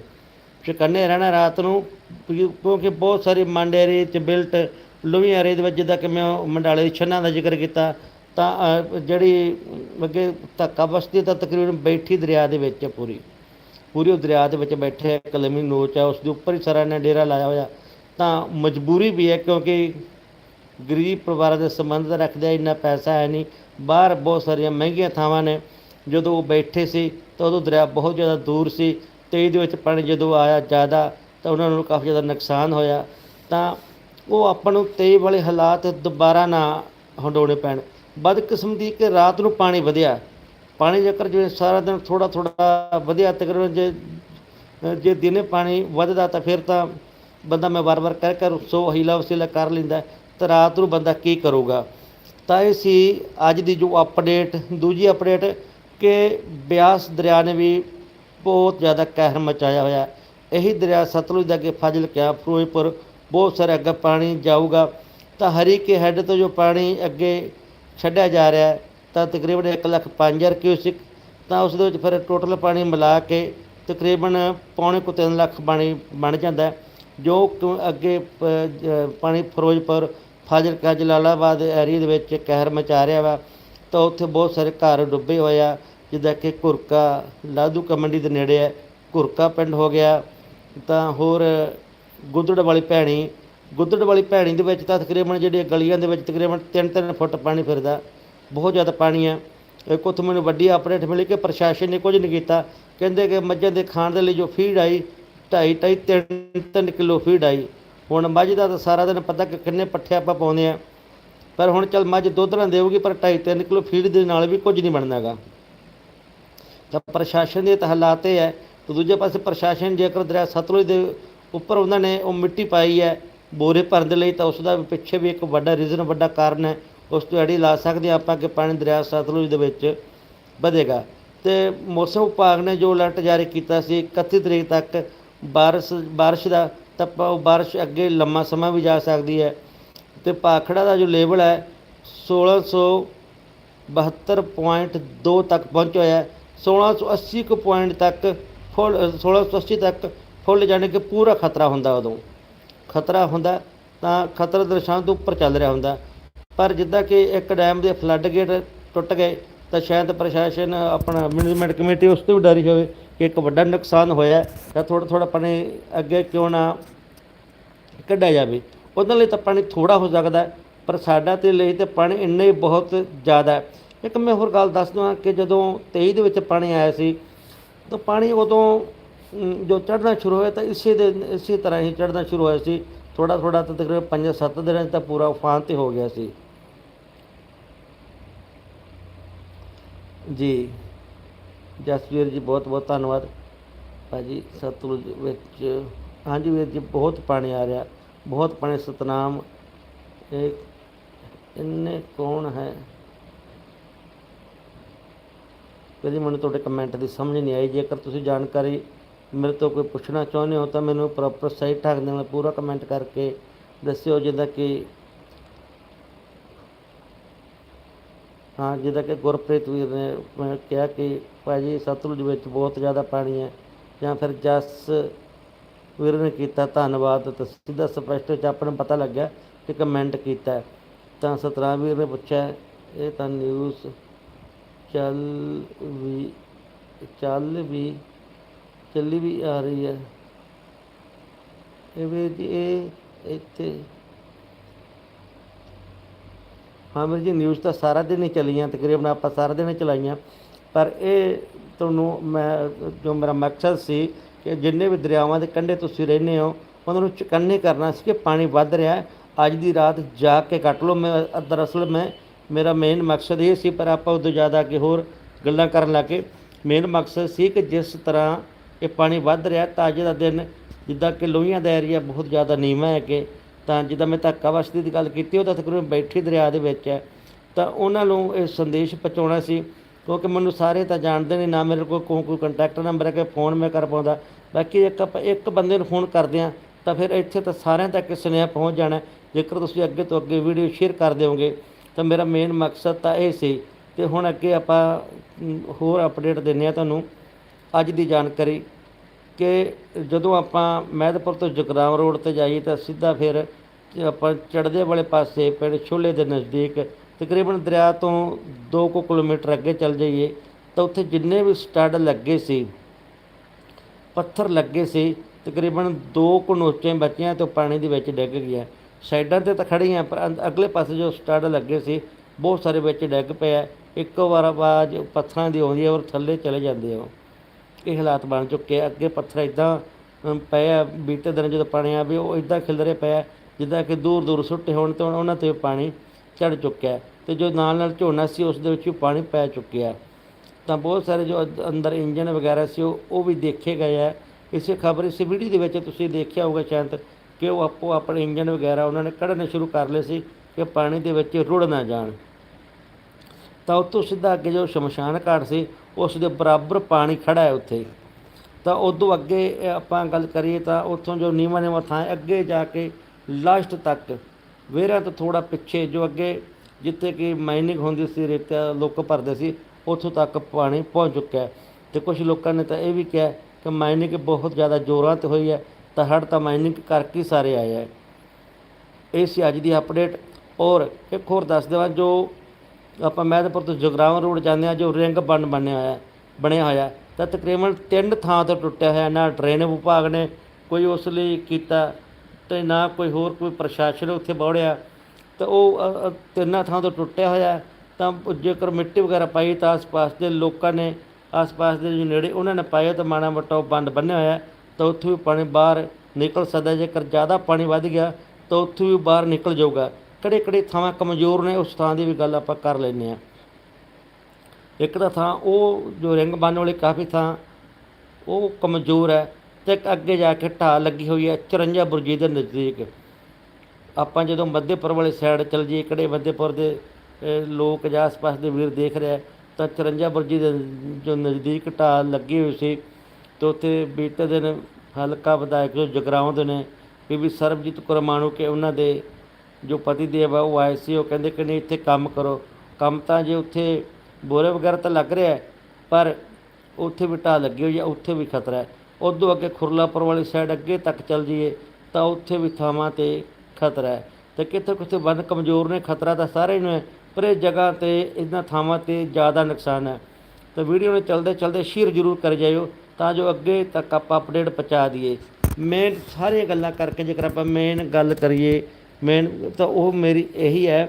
ਚੁਕੰਨੇ ਰਹਿਣਾ ਰਾਤ ਨੂੰ ਕਿਉਂਕਿ ਬਹੁਤ ਸਾਰੇ ਮੰਡੇਰੇ ਚ ਬਿਲਟ ਲੋਹੀ ਏਰੀਏ ਦੇ ਵਿੱਚ ਜਿੱਦਾਂ ਕਿ ਮੈਂ ਉਹ ਮੰਡਾਲੇ ਦੀ ਛੰਨਾ ਦਾ ਜ਼ਿਕਰ ਕੀਤਾ, ਤਾਂ ਜਿਹੜੀ ਅੱਗੇ ਧੱਕਾ ਬਸਤੀ ਤਾਂ ਤਕਰੀਬਨ ਬੈਠੀ ਦਰਿਆ ਦੇ ਵਿੱਚ ਪੂਰੀ। ਪੂਰੀ ਉਹ ਦਰਿਆ ਦੇ ਵਿੱਚ ਬੈਠੇ ਇੱਕ ਲੰਮੀ ਨੋਚ ਹੈ, ਉਸ ਦੇ ਉੱਪਰ ਹੀ ਸਾਰਾ ਨੇ ਡੇਰਾ ਲਾਇਆ ਹੋਇਆ। ਤਾਂ ਮਜਬੂਰੀ ਵੀ ਹੈ, ਕਿਉਂਕਿ ਗਰੀਬ ਪਰਿਵਾਰਾਂ ਦੇ ਸੰਬੰਧ ਰੱਖਦੇ ਇੰਨਾ ਪੈਸਾ ਹੈ ਨਹੀਂ। ਬਾਹਰ ਬਹੁਤ ਸਾਰੀਆਂ ਮਹਿੰਗੀਆਂ ਥਾਵਾਂ ਨੇ। ਜਦੋਂ ਉਹ ਬੈਠੇ ਸੀ, ਤਾਂ ਉਦੋਂ ਦਰਿਆ ਬਹੁਤ ਜ਼ਿਆਦਾ ਦੂਰ ਸੀ। ਤੇ ਦੇ ਵਿੱਚ ਪਾਣੀ ਜਦੋਂ ਆਇਆ ਜ਼ਿਆਦਾ, ਤਾਂ ਉਹਨਾਂ ਨੂੰ ਕਾਫੀ ਜ਼ਿਆਦਾ ਨੁਕਸਾਨ ਹੋਇਆ। ਤਾਂ ਉਹ ਆਪਾਂ ਨੂੰ ਤੇ ਵਾਲੇ ਹਾਲਾਤ ਦੁਬਾਰਾ ਨਾ ਹੰਡਾਉਣੇ ਪੈਣ। ਬਦਕਿਸਮਤੀ ਕਿ ਰਾਤ ਨੂੰ ਪਾਣੀ ਵਧਿਆ। ਪਾਣੀ ਜੇਕਰ ਜਿਵੇਂ ਸਾਰਾ ਦਿਨ ਥੋੜਾ ਥੋੜਾ ਵਧਿਆ, ਤਕਰੀਬਨ ਜੇ ਜੇ ਦਿਨੇ ਪਾਣੀ ਵੱਧਦਾ, ਤਾਂ ਫਿਰ ਤਾਂ ਬੰਦਾ ਮੈਂ ਵਾਰ-ਵਾਰ ਕਹਿ ਕਰ ਸੋ ਹੀਲਾ ਵਸੀਲਾ ਕਰ ਲੈਂਦਾ। ਤਾਂ ਰਾਤ ਨੂੰ ਬੰਦਾ ਕੀ ਕਰੂਗਾ? ਤਾਂ ਇਹ ਸੀ ਅੱਜ ਦੀ ਜੋ ਅਪਡੇਟ ਦੂਜੀ ਅਪਡੇਟ ਕਿ ਬਿਆਸ ਦਰਿਆ ਨੇ ਵੀ ਬਹੁਤ ਜ਼ਿਆਦਾ ਕਹਿਰ ਮਚਾਇਆ ਹੋਇਆ ਇਹੀ ਦਰਿਆ ਸਤਲੁਜ ਦਾ ਅੱਗੇ ਫਜ਼ਲ ਕਿਆ, ਫਿਰੋਜ਼ਪੁਰ ਬਹੁਤ ਸਾਰੇ ਅੱਗੇ ਪਾਣੀ ਜਾਊਗਾ। ਤਾਂ ਹਰੀ ਕੇ ਹੈੱਡ ਤੋਂ ਜੋ ਪਾਣੀ ਅੱਗੇ ਛੱਡਿਆ ਜਾ ਰਿਹਾ ਤਾਂ ਤਕਰੀਬਨ 1 ਲੱਖ 5000 ਕਿਊਸਿਕ, ਤਾਂ ਉਸ ਦੇ ਵਿੱਚ ਫਿਰ ਟੋਟਲ ਪਾਣੀ ਮਿਲਾ ਕੇ ਤਕਰੀਬਨ ਪੌਣੇ ਕੁ 3 ਲੱਖ ਪਾਣੀ ਬਣ ਜਾਂਦਾ ਜੋ ਕਿ ਅੱਗੇ ਪਾਣੀ ਫਿਰੋਜ਼ਪੁਰ ਫਾਜ਼ਿਲਕਾ ਜਲਾਲਾਬਾਦ ਏਰੀਏ ਦੇ ਵਿੱਚ ਕਹਿਰ ਮਚਾ ਰਿਹਾ ਵਾ, ਤਾਂ ਉੱਥੇ ਬਹੁਤ ਸਾਰੇ ਘਰ ਡੁੱਬੇ ਹੋਏ ਆ, ਜਿੱਦਾਂ ਕਿ ਘੁਰਕਾ, ਲਾਧੂ ਕਾ ਦੇ ਨੇੜੇ ਹੈ, ਘੁਰਕਾ ਪਿੰਡ ਹੋ ਗਿਆ, ਤਾਂ ਹੋਰ ਗੁੱਦੜ ਵਾਲੀ ਭੈਣੀ, ਗੁੱਦੜ ਵਾਲੀ ਭੈਣੀ ਦੇ ਵਿੱਚ ਤਾਂ ਤਕਰੀਬਨ ਜਿਹੜੀਆਂ ਗਲੀਆਂ ਦੇ ਵਿੱਚ ਤਕਰੀਬਨ 3-3 ਫੁੱਟ ਪਾਣੀ ਫਿਰਦਾ, ਬਹੁਤ ਜ਼ਿਆਦਾ ਪਾਣੀ ਹੈ ਇੱਕ ਉੱਥੇ ਮੈਨੂੰ ਵੱਡੀ ਅਪਡੇਟ ਮਿਲੀ ਕਿ ਪ੍ਰਸ਼ਾਸਨ ਨੇ ਕੁਝ ਨਹੀਂ ਕੀਤਾ, ਕਹਿੰਦੇ ਕਿ ਮੱਝਾਂ ਦੇ ਖਾਣ ਦੇ ਲਈ ਜੋ ਫੀਡ ਆਈ, ਢਾਈ ਢਾਈ ਤਿੰਨ ਤਿੰਨ ਕਿਲੋ ਫੀਡ ਆਈ। ਹੁਣ ਮੱਝ ਦਾ ਤਾਂ ਸਾਰਾ ਦਿਨ ਪਤਾ ਕਿ ਕਿੰਨੇ ਪੱਠੇ ਆਪਾਂ ਪਾਉਂਦੇ ਆ। ਪਰ ਹੁਣ ਚੱਲ ਮੱਝ ਦੁੱਧ ਨਾ ਦੇਊਗੀ ਪਰ ਢਾਈ ਤਿੰਨ ਕਿਲੋ ਫੀਡ ਦੇ ਨਾਲ ਵੀ ਕੁਝ ਨਹੀਂ ਬਣਨਾਗਾ ਤਾਂ ਪ੍ਰਸ਼ਾਸਨ ਦੇ ਤਾਂ ਹਾਲਾਤ ਇਹ ਹੈ ਤੇ ਦੂਜੇ ਪਾਸੇ ਪ੍ਰਸ਼ਾਸਨ ਜੇਕਰ ਦਰਿਆ ਸਤਲੁਜ ਦੇ ਉੱਪਰ ਉਹਨਾਂ ਨੇ ਉਹ ਮਿੱਟੀ ਪਾਈ ਹੈ, ਬੋਰੇ ਭਰਨ ਦੇ ਲਈ ਤਾਂ ਉਸ ਦਾ ਪਿੱਛੇ ਵੀ ਇੱਕ ਵੱਡਾ ਰੀਜ਼ਨ ਵੱਡਾ ਕਾਰਨ ਹੈ। ਉਸ ਤੋਂ ਅੜੀ ਲਾ ਸਕਦੇ ਹਾਂ ਆਪਾਂ ਕਿ ਪਾਣੀ ਦਰਿਆ ਸਤਲੁਜ ਦੇ ਵਿੱਚ ਵਧੇਗਾ। ਤੇ ਮੌਸਮ ਵਿਭਾਗ ਨੇ ਜੋ ਅਲਰਟ ਜਾਰੀ ਕੀਤਾ ਸੀ 31 ਤਰੀਕ ਤੱਕ ਬਾਰਿਸ਼ ਬਾਰਿਸ਼ ਦਾ ਤਾਂ ਉਹ ਬਾਰਿਸ਼ ਅੱਗੇ ਲੰਮਾ ਸਮਾਂ ਵੀ ਜਾ ਸਕਦੀ ਹੈ। ਤੇ ਪਾਖੜਾ ਦਾ ਜੋ ਲੇਵਲ ਹੈ 1672.2 ਤੱਕ ਪਹੁੰਚਿਆ ਹੈ। 1680 ਕੁ ਪੁਆਇੰਟ ਤੱਕ ਫੁੱਲ 1680 ਤੱਕ ਫੁੱਲ ਜਾਣੀ ਕਿ ਪੂਰਾ ਖਤਰਾ ਹੁੰਦਾ ਉਦੋਂ। ਖਤਰਾ ਹੁੰਦਾ, ਤਾਂ ਖਤਰਾ ਦਰਸਾਂ ਤੋਂ ਉੱਪਰ ਚੱਲ ਰਿਹਾ ਹੁੰਦਾ। ਪਰ ਜਿੱਦਾਂ ਕਿ ਇੱਕ ਡੈਮ ਦੇ ਫਲੱਡ ਗੇਟ ਟੁੱਟ ਗਏ ਤਾਂ ਸ਼ਾਇਦ ਪ੍ਰਸ਼ਾਸਨ ਆਪਣਾ ਮੈਨੇਜਮੈਂਟ ਕਮੇਟੀ ਉਸ ਤੋਂ ਵੀ ਡਰੀ ਹੋਵੇ ਕਿ ਇੱਕ ਵੱਡਾ ਨੁਕਸਾਨ ਹੋਇਆ ਤਾਂ ਥੋੜਾ ਥੋੜਾ ਪਾਣੀ ਅੱਗੇ ਕਿਉਂ ਨਾ ਕੱਢਿਆ ਜਾਵੇ। ਉਹਨਾਂ ਲਈ ਤਾਂ ਪਾਣੀ ਥੋੜਾ ਹੋ ਸਕਦਾ ਪਰ ਸਾਡਾ ਤੇ ਲਈ ਤੇ ਪਾਣੀ ਇੰਨਾ ਹੀ ਬਹੁਤ ਜ਼ਿਆਦਾ ਇੱਕ ਮੈਂ ਹੋਰ ਗੱਲ ਦੱਸ ਦਵਾਂ ਕਿ ਜਦੋਂ 23 ਦੇ ਵਿੱਚ ਪਾਣੀ ਆਇਆ ਸੀ, ਤਾਂ ਪਾਣੀ ਉਦੋਂ ਜੋ ਚੜ੍ਹਨਾ ਸ਼ੁਰੂ ਹੋਇਆ ਤਾਂ ਇਸੇ ਦੇ, ਇਸੇ ਤਰ੍ਹਾਂ ਹੀ ਚੜ੍ਹਨਾ ਸ਼ੁਰੂ ਹੋਇਆ ਸੀ। ਥੋੜਾ ਥੋੜਾ ਤਾਂ ਤਕਰੀਬਨ 5-7 ਦਿਨਾਂ 'ਚ ਤਾਂ ਪੂਰਾ ਉਫਾਨ ਤੇ ਹੋ ਗਿਆ ਸੀ। ਜੀ। ਜਸਵੀਰ ਜੀ, ਬਹੁਤ ਬਹੁਤ ਧੰਨਵਾਦ। ਭਾਜੀ, ਸਤਲੁਜ ਵਿੱਚ, ਹਾਂਜੀ ਵੀਰ ਜੀ, ਬਹੁਤ ਪਾਣੀ ਆ ਰਿਹਾ। ਬਹੁਤ ਪਾਣੀ, ਸਤਨਾਮ। ਇਹ ਇੰਨੇ ਕੌਣ ਹੈ? ਕਦੀ ਮੈਨੂੰ ਤੁਹਾਡੇ ਕਮੈਂਟ ਦੀ ਸਮਝ ਨਹੀਂ ਆਈ। ਜੇਕਰ ਤੁਸੀਂ ਜਾਣਕਾਰੀ ਮੇਰੇ ਤੋਂ ਕੋਈ ਪੁੱਛਣਾ ਚਾਹੁੰਦੇ ਹੋ, ਤਾਂ ਮੈਨੂੰ ਪ੍ਰੋਪਰ ਸਹੀ ਢੰਗ ਦੇ ਨਾਲ ਪੂਰਾ ਕਮੈਂਟ ਕਰਕੇ ਦੱਸਿਓ, ਜਿੱਦਾਂ ਕਿ ਹਾਂ, ਜਿੱਦਾਂ ਕਿ ਗੁਰਪ੍ਰੀਤ ਵੀਰ ਨੇ ਕਿਹਾ ਕਿ ਭਾਜੀ ਸਤਲੁਜ ਵਿੱਚ ਬਹੁਤ ਜ਼ਿਆਦਾ ਪਾਣੀ ਹੈ ਜਾਂ ਫਿਰ ਜਸ ਵੀਰ ਨੇ ਕੀਤਾ, ਧੰਨਵਾਦ ਤਾਂ ਸਿੱਧਾ ਸਪਸ਼ਟ ਚ ਆਪਾਂ ਨੂੰ ਪਤਾ ਲੱਗਿਆ ਕਿ ਕਮੈਂਟ ਕੀਤਾ। ਤਾਂ ਸਤਰਾਮ ਵੀਰ ਨੇ ਪੁੱਛਿਆ, ਇਹ ਤਾਂ ਨਿਊਜ਼ ਚੱਲ ਵੀ ਚੱਲ ਵੀ, ਚੱਲੀ ਵੀ ਆ ਰਹੀ ਹੈ। ਇਹ ਵੀਰ ਜੀ, ਇਹ ਇੱਥੇ ਹਾਂ ਵੀਰ ਜੀ ਨਿਊਜ਼ ਤਾਂ ਸਾਰਾ ਦਿਨ ਹੀ ਚੱਲੀਆਂ, ਤਕਰੀਬਨ ਆਪਾਂ ਸਾਰਾ ਦਿਨ ਹੀ ਚਲਾਈਆਂ। ਪਰ ਇਹ ਤੁਹਾਨੂੰ ਮੈਂ, ਜੋ ਮੇਰਾ ਮਕਸਦ ਸੀ ਕਿ ਜਿੰਨੇ ਵੀ ਦਰਿਆਵਾਂ ਦੇ ਕੰਢੇ ਤੁਸੀਂ ਰਹਿੰਦੇ ਹੋ, ਉਹਨਾਂ ਨੂੰ ਚੁਕੰਨੇ ਕਰਨਾ ਸੀ ਕਿ ਪਾਣੀ ਵੱਧ ਰਿਹਾ ਅੱਜ ਦੀ ਰਾਤ ਜਾ ਕੇ ਕੱਟ ਲਓ। ਮੈਂ ਦਰਅਸਲ ਮੈਂ, ਮੇਰਾ ਮੇਨ ਮਕਸਦ ਇਹ ਸੀ, ਪਰ ਆਪਾਂ ਉਦੋਂ ਜ਼ਿਆਦਾ ਕਿ ਹੋਰ ਗੱਲਾਂ ਕਰਨ ਲੱਗੇ। ਮੇਨ ਮਕਸਦ ਸੀ ਕਿ ਜਿਸ ਤਰ੍ਹਾਂ ਇਹ ਪਾਣੀ ਵੱਧ ਰਿਹਾ ਤਾਂ ਅੱਜ ਦਾ ਦਿਨ, ਜਿੱਦਾਂ ਕਿ ਲੋਹੀਆਂ ਦਾ ਏਰੀਆ ਬਹੁਤ ਜ਼ਿਆਦਾ ਨੀਵਾਂ ਹੈ ਕਿ ਤਾਂ ਜਿੱਦਾਂ ਮੈਂ ਧੱਕਾ ਵਸਤੀ ਦੀ ਗੱਲ ਕੀਤੀ, ਉਹ ਤਾਂ ਤਕਰੀਬਨ ਬੈਠੀ ਦਰਿਆ ਦੇ ਵਿੱਚ ਹੈ। ਤਾਂ ਉਹਨਾਂ ਨੂੰ ਇਹ ਸੰਦੇਸ਼ ਪਹੁੰਚਾਉਣਾ ਸੀ, ਕਿਉਂਕਿ ਮੈਨੂੰ ਸਾਰੇ ਤਾਂ ਜਾਣਦੇ ਨੇ, ਨਾ ਮੇਰੇ ਕੋਲ ਕੋਈ ਕੋਈ ਕੰਟੈਕਟ ਨੰਬਰ ਹੈ ਕਿ ਫੋਨ ਮੈਂ ਕਰ ਪਾਉਂਦਾ। ਬਾਕੀ ਇੱਕ ਆਪਾਂ ਇੱਕ ਬੰਦੇ ਨੂੰ ਫੋਨ ਕਰਦੇ ਆ ਤਾਂ ਫਿਰ ਇੱਥੇ ਤਾਂ ਸਾਰਿਆਂ ਤੱਕ ਸੁਨੇਹਾ ਪਹੁੰਚ ਜਾਣਾ ਜੇਕਰ ਤੁਸੀਂ ਅੱਗੇ ਤੋਂ ਅੱਗੇ ਵੀਡੀਓ ਸ਼ੇਅਰ ਕਰ ਦਿਓਗੇ ਤਾਂ ਮੇਰਾ ਮੇਨ ਮਕਸਦ ਤਾਂ ਇਹ ਸੀ ਤੇ ਹੁਣ ਅੱਗੇ ਆਪਾਂ ਹੋਰ ਅਪਡੇਟ ਦਿੰਨੇ ਆ ਤੁਹਾਨੂੰ। ਅੱਜ ਦੀ ਜਾਣਕਾਰੀ। ਕਿ ਜਦੋਂ ਆਪਾਂ ਮਹਿਦਪੁਰ ਤੋਂ ਜਗਰਾਮ ਰੋਡ ਤੇ ਜਾਈਏ ਤਾਂ ਸਿੱਧਾ ਫਿਰ ਆਪਾਂ ਚੜ੍ਹਦੇ ਵਾਲੇ ਪਾਸੇ ਪਿੰਡ ਛੋਲੇ ਦੇ ਨਜ਼ਦੀਕ ਤਕਰੀਬਨ ਦਰਿਆ ਤੋਂ 2 ਕੁ ਕਿਲੋਮੀਟਰ ਅੱਗੇ ਚੱਲ ਜਾਈਏ ਤਾਂ ਉੱਥੇ ਜਿੰਨੇ ਵੀ ਸਟੱਡ ਲੱਗੇ ਸੀ, ਪੱਥਰ ਲੱਗੇ ਸੀ, ਤਕਰੀਬਨ 2 ਕਨੋਚੇ ਬਚੀਆਂ ਤੇ ਉਹ ਪਾਣੀ ਦੇ ਵਿੱਚ ਡਿੱਗ ਗਿਆ। ਸਾਈਡਾਂ ਤੇ ਤਾਂ ਖੜੀਆਂ ਪਰ ਅਗਲੇ ਪਾਸੇ ਜੋ ਸਟੱਡ ਲੱਗੇ ਸੀ, ਬਹੁਤ ਸਾਰੇ ਵਿੱਚ ਡਿੱਗ ਪਿਆ। ਇੱਕੋ ਵਾਰ ਆਵਾਜ਼ ਪੱਥਰਾਂ ਦੀ ਆਉਂਦੀ ਹੈ ਔਰ ਥੱਲੇ ਚਲੇ ਜਾਂਦੇ ਹੋ। ਇਹ ਹਾਲਾਤ ਬਣ ਚੁੱਕੇ ਆ। ਅੱਗੇ ਪੱਥਰ ਇਦਾਂ ਪਏ ਆ, ਬੀਤੇ ਦਿਨ ਜਦੋਂ ਪਾਣੀ ਆ ਵੀ ਉਹ ਇਦਾਂ ਖਿਲਰੇ ਪਏ ਜਿੱਦਾਂ ਕਿ ਦੂਰ ਦੂਰ ਸੁੱਟੇ ਹੋਣ ਤੇ ਉਹਨਾਂ ਤੇ ਪਾਣੀ ਚੜ ਚੁੱਕਿਆ ਹੈ। ਤੇ ਜੋ ਨਾਲ ਨਾਲ ਝੋਨਾ ਸੀ, ਉਸ ਦੇ ਵਿੱਚ ਵੀ ਪਾਣੀ ਪੈ ਚੁੱਕਿਆ ਤਾਂ ਬਹੁਤ ਸਾਰੇ ਜੋ ਅੰਦਰ ਇੰਜਨ ਵਗੈਰਾ ਸੀ, ਉਹ ਉਹ ਵੀ ਦੇਖੇ ਗਏ ਆ। ਇਸੇ ਖਬਰ, ਇਸ ਵੀਡੀਓ ਦੇ ਵਿੱਚ ਤੁਸੀਂ ਦੇਖਿਆ ਹੋਊਗਾ ਸ਼ਾਇਦ ਕਿ ਉਹ ਆਪੋ ਆਪਣੇ ਇੰਜਨ ਵਗੈਰਾ ਉਹਨਾਂ ਨੇ ਕੱਢਣੇ ਸ਼ੁਰੂ ਕਰ ਲਏ ਸੀ ਕਿ ਪਾਣੀ ਦੇ ਵਿੱਚ ਰੁੜ ਨਾ ਜਾਣ। ਤਾਂ ਉੱਥੋਂ ਸਿੱਧਾ ਅੱਗੇ ਜੋ ਸ਼ਮਸ਼ਾਨ ਘਾਟ ਸੀ ਉਸ ਦੇ ਬਰਾਬਰ ਪਾਣੀ ਖੜਾ ਹੈ ਉੱਥੇ। ਤਾਂ ਉਦੋਂ ਅੱਗੇ ਆਪਾਂ ਗੱਲ ਕਰੀਏ ਤਾਂ ਉੱਥੋਂ ਜੋ ਨੀਵਾਂ ਨੀਵਾਂ ਥਾਂ ਅੱਗੇ ਜਾ ਕੇ ਲਾਸਟ ਤੱਕ ਵੇਰਾਂ ਤੋਂ ਥੋੜਾ ਪਿੱਛੇ ਜੋ ਅੱਗੇ ਜਿੱਥੇ ਕਿ ਮਾਈਨਿੰਗ ਹੁੰਦੀ ਸੀ, ਰੇਤਾ ਲੋਕ ਭਰਦੇ ਸੀ, ਉੱਥੋਂ ਤੱਕ ਪਾਣੀ ਪਹੁੰਚ ਚੁੱਕਿਆ ਹੈ। ਤੇ ਕੁਝ ਲੋਕਾਂ ਨੇ ਤਾਂ ਇਹ ਵੀ ਕਿਹਾ ਕਿ ਮਾਈਨਿੰਗ ਬਹੁਤ ਜ਼ਿਆਦਾ ਜ਼ੋਰਾਂ ਤੇ ਹੋਈ ਹੈ, ਤਾਂ ਹੜ੍ਹ ਤਾਂ ਮਾਈਨਿੰਗ ਕਰਕੇ ਸਾਰੇ ਆਏ ਹੈ। ਇਹ ਸੀ ਅੱਜ ਦੀ ਅਪਡੇਟ ਔਰ ਇੱਕ ਹੋਰ ਦੱਸ ਦੇਵਾਂ, ਜੋ ਆਪਾਂ ਮਹਿਦਪੁਰ ਤੋਂ ਜਗਰਾਵਾਂ ਰੋਡ ਜਾਂਦੇ ਆ ਜੋ ਰਿੰਗ ਬਣ ਬਣਿਆ ਹੋਇਆ ਬਣਿਆ ਹੋਇਆ, ਤਾਂ ਤਕਰੀਬਨ ਤਿੰਨ ਥਾਂ ਤੋਂ ਟੁੱਟਿਆ ਹੋਇਆ, ਨਾ ਡਰੇਨ ਵਿਭਾਗ ਨੇ ਕੋਈ ਉਸ ਲਈ ਕੀਤਾ ਤੇ ਨਾ ਕੋਈ ਹੋਰ ਕੋਈ ਪ੍ਰਸ਼ਾਸਨ ਉੱਥੇ ਬੌੜਿਆ, ਤਾਂ ਉਹ ਤਿੰਨਾਂ ਥਾਂ ਤੋਂ ਟੁੱਟਿਆ ਹੋਇਆ, ਤਾਂ ਜੇਕਰ ਮਿੱਟੀ ਵਗੈਰਾ ਪਾਈ ਤਾਂ ਆਸ-ਪਾਸ ਦੇ ਲੋਕਾਂ ਨੇ, ਆਸ-ਪਾਸ ਦੇ ਨੇੜੇ ਉਹਨਾਂ ਨੇ ਪਾਇਆ ਤਾਂ ਮਾੜਾ ਮੋਟਾ ਉਹ ਬੰਦ ਬੰਨਿਆ ਹੋਇਆ, ਤਾਂ ਉੱਥੋਂ ਵੀ ਪਾਣੀ ਬਾਹਰ ਨਿਕਲ ਸਕਦਾ, ਜੇਕਰ ਜ਼ਿਆਦਾ ਪਾਣੀ ਵੱਧ ਗਿਆ ਤਾਂ ਉੱਥੋਂ ਵੀ ਬਾਹਰ ਨਿਕਲ ਜਾਊਗਾ। ਕਿਹੜੇ ਕਿਹੜੇ ਥਾਵਾਂ ਕਮਜ਼ੋਰ ਨੇ, ਉਸ ਥਾਂ ਦੀ ਵੀ ਗੱਲ ਆਪਾਂ ਕਰ ਲੈਂਦੇ ਹਾਂ। ਇੱਕ ਤਾਂ ਥਾਂ, ਉਹ ਜੋ ਰਿੰਗ ਬੰਨ ਵਾਲੀ ਕਾਫੀ ਥਾਂ, ਉਹ ਕਮਜ਼ੋਰ ਹੈ ਤੇ ਇੱਕ ਅੱਗੇ ਜਾ ਕੇ ਢਾਹ ਲੱਗੀ ਹੋਈ ਹੈ 54 ਬੁਰਜੀ ਦੇ ਨਜ਼ਦੀਕ। ਆਪਾਂ ਜਦੋਂ ਮੱਧੇਪੁਰ ਵਾਲੀ ਸਾਈਡ ਚੱਲ ਜਾਈਏ, ਕਿਹੜੇ ਮੱਧੇਪੁਰ ਦੇ ਲੋਕ ਜਾਂ ਆਸ-ਪਾਸ ਦੇ ਵੀਰ ਦੇਖ ਰਿਹਾ ਤਾਂ 54 ਬੁਰਜੀ ਦੇ ਜੋ ਨਜ਼ਦੀਕ ਢਾਹ ਲੱਗੀ ਹੋਈ ਸੀ, ਤੇ ਉੱਥੇ ਬੀਤੇ ਦਿਨ ਹਲਕਾ ਵਿਧਾਇਕ ਜੋ ਜਗਰਾਉਂ ਦੇ ਨੇ, ਬੀਬੀ ਸਰਬਜੀਤ ਕੌਰ ਕੇ ਉਹਨਾਂ ਦੇ ਜੋ ਪਤੀ ਦੇਵ ਆ, ਉਹ ਆਏ ਸੀ, ਉਹ ਕਹਿੰਦੇ ਕਿ ਨਹੀਂ, ਇੱਥੇ ਕੰਮ ਕਰੋ। ਕੰਮ ਤਾਂ ਜੇ ਉੱਥੇ ਬੋਰੇ ਵਗੈਰਾ ਤਾਂ ਲੱਗ ਰਿਹਾ ਪਰ ਉੱਥੇ ਵੀ ਢਾਹ ਲੱਗੀ ਹੋਈ ਹੈ, ਉੱਥੇ ਵੀ ਖਤਰਾ ਹੈ। ਉਦੋਂ ਅੱਗੇ ਖੁਰਲਾਪੁਰ ਵਾਲੀ ਸਾਈਡ ਅੱਗੇ ਤੱਕ ਚੱਲ ਜਾਈਏ, ਤਾਂ ਉੱਥੇ ਵੀ ਥਾਵਾਂ ਤੇ ਖਤਰਾ ਹੈ। ਤੇ ਕਿਤੇ ਕਿਤੇ ਬੰਨ ਕਮਜ਼ੋਰ ਨੇ, ਖਤਰਾ ਤਾਂ ਸਾਰੇ ਨੂੰ ਹੈ ਪਰ ਇਹ ਜਗ੍ਹਾ ਤੇ, ਇਹਨਾਂ ਥਾਵਾਂ ਤੇ ਜ਼ਿਆਦਾ ਨੁਕਸਾਨ ਹੈ। ਤਾਂ ਵੀਡੀਓ ਨੂੰ ਚਲਦੇ ਚਲਦੇ ਸ਼ੇਅਰ ਜ਼ਰੂਰ ਕਰ ਜਾਇਓ, ਤਾਂ ਜੋ ਅੱਗੇ ਤੱਕ ਆਪਾਂ ਅਪਡੇਟ ਪਹੁੰਚਾ ਦਈਏ। ਮੇਨ ਸਾਰੀਆਂ ਗੱਲਾਂ ਕਰਕੇ ਜੇਕਰ ਆਪਾਂ ਮੇਨ ਗੱਲ ਕਰੀਏ ਮੇਨ ਤਾਂ ਉਹ ਮੇਰੀ ਇਹੀ ਹੈ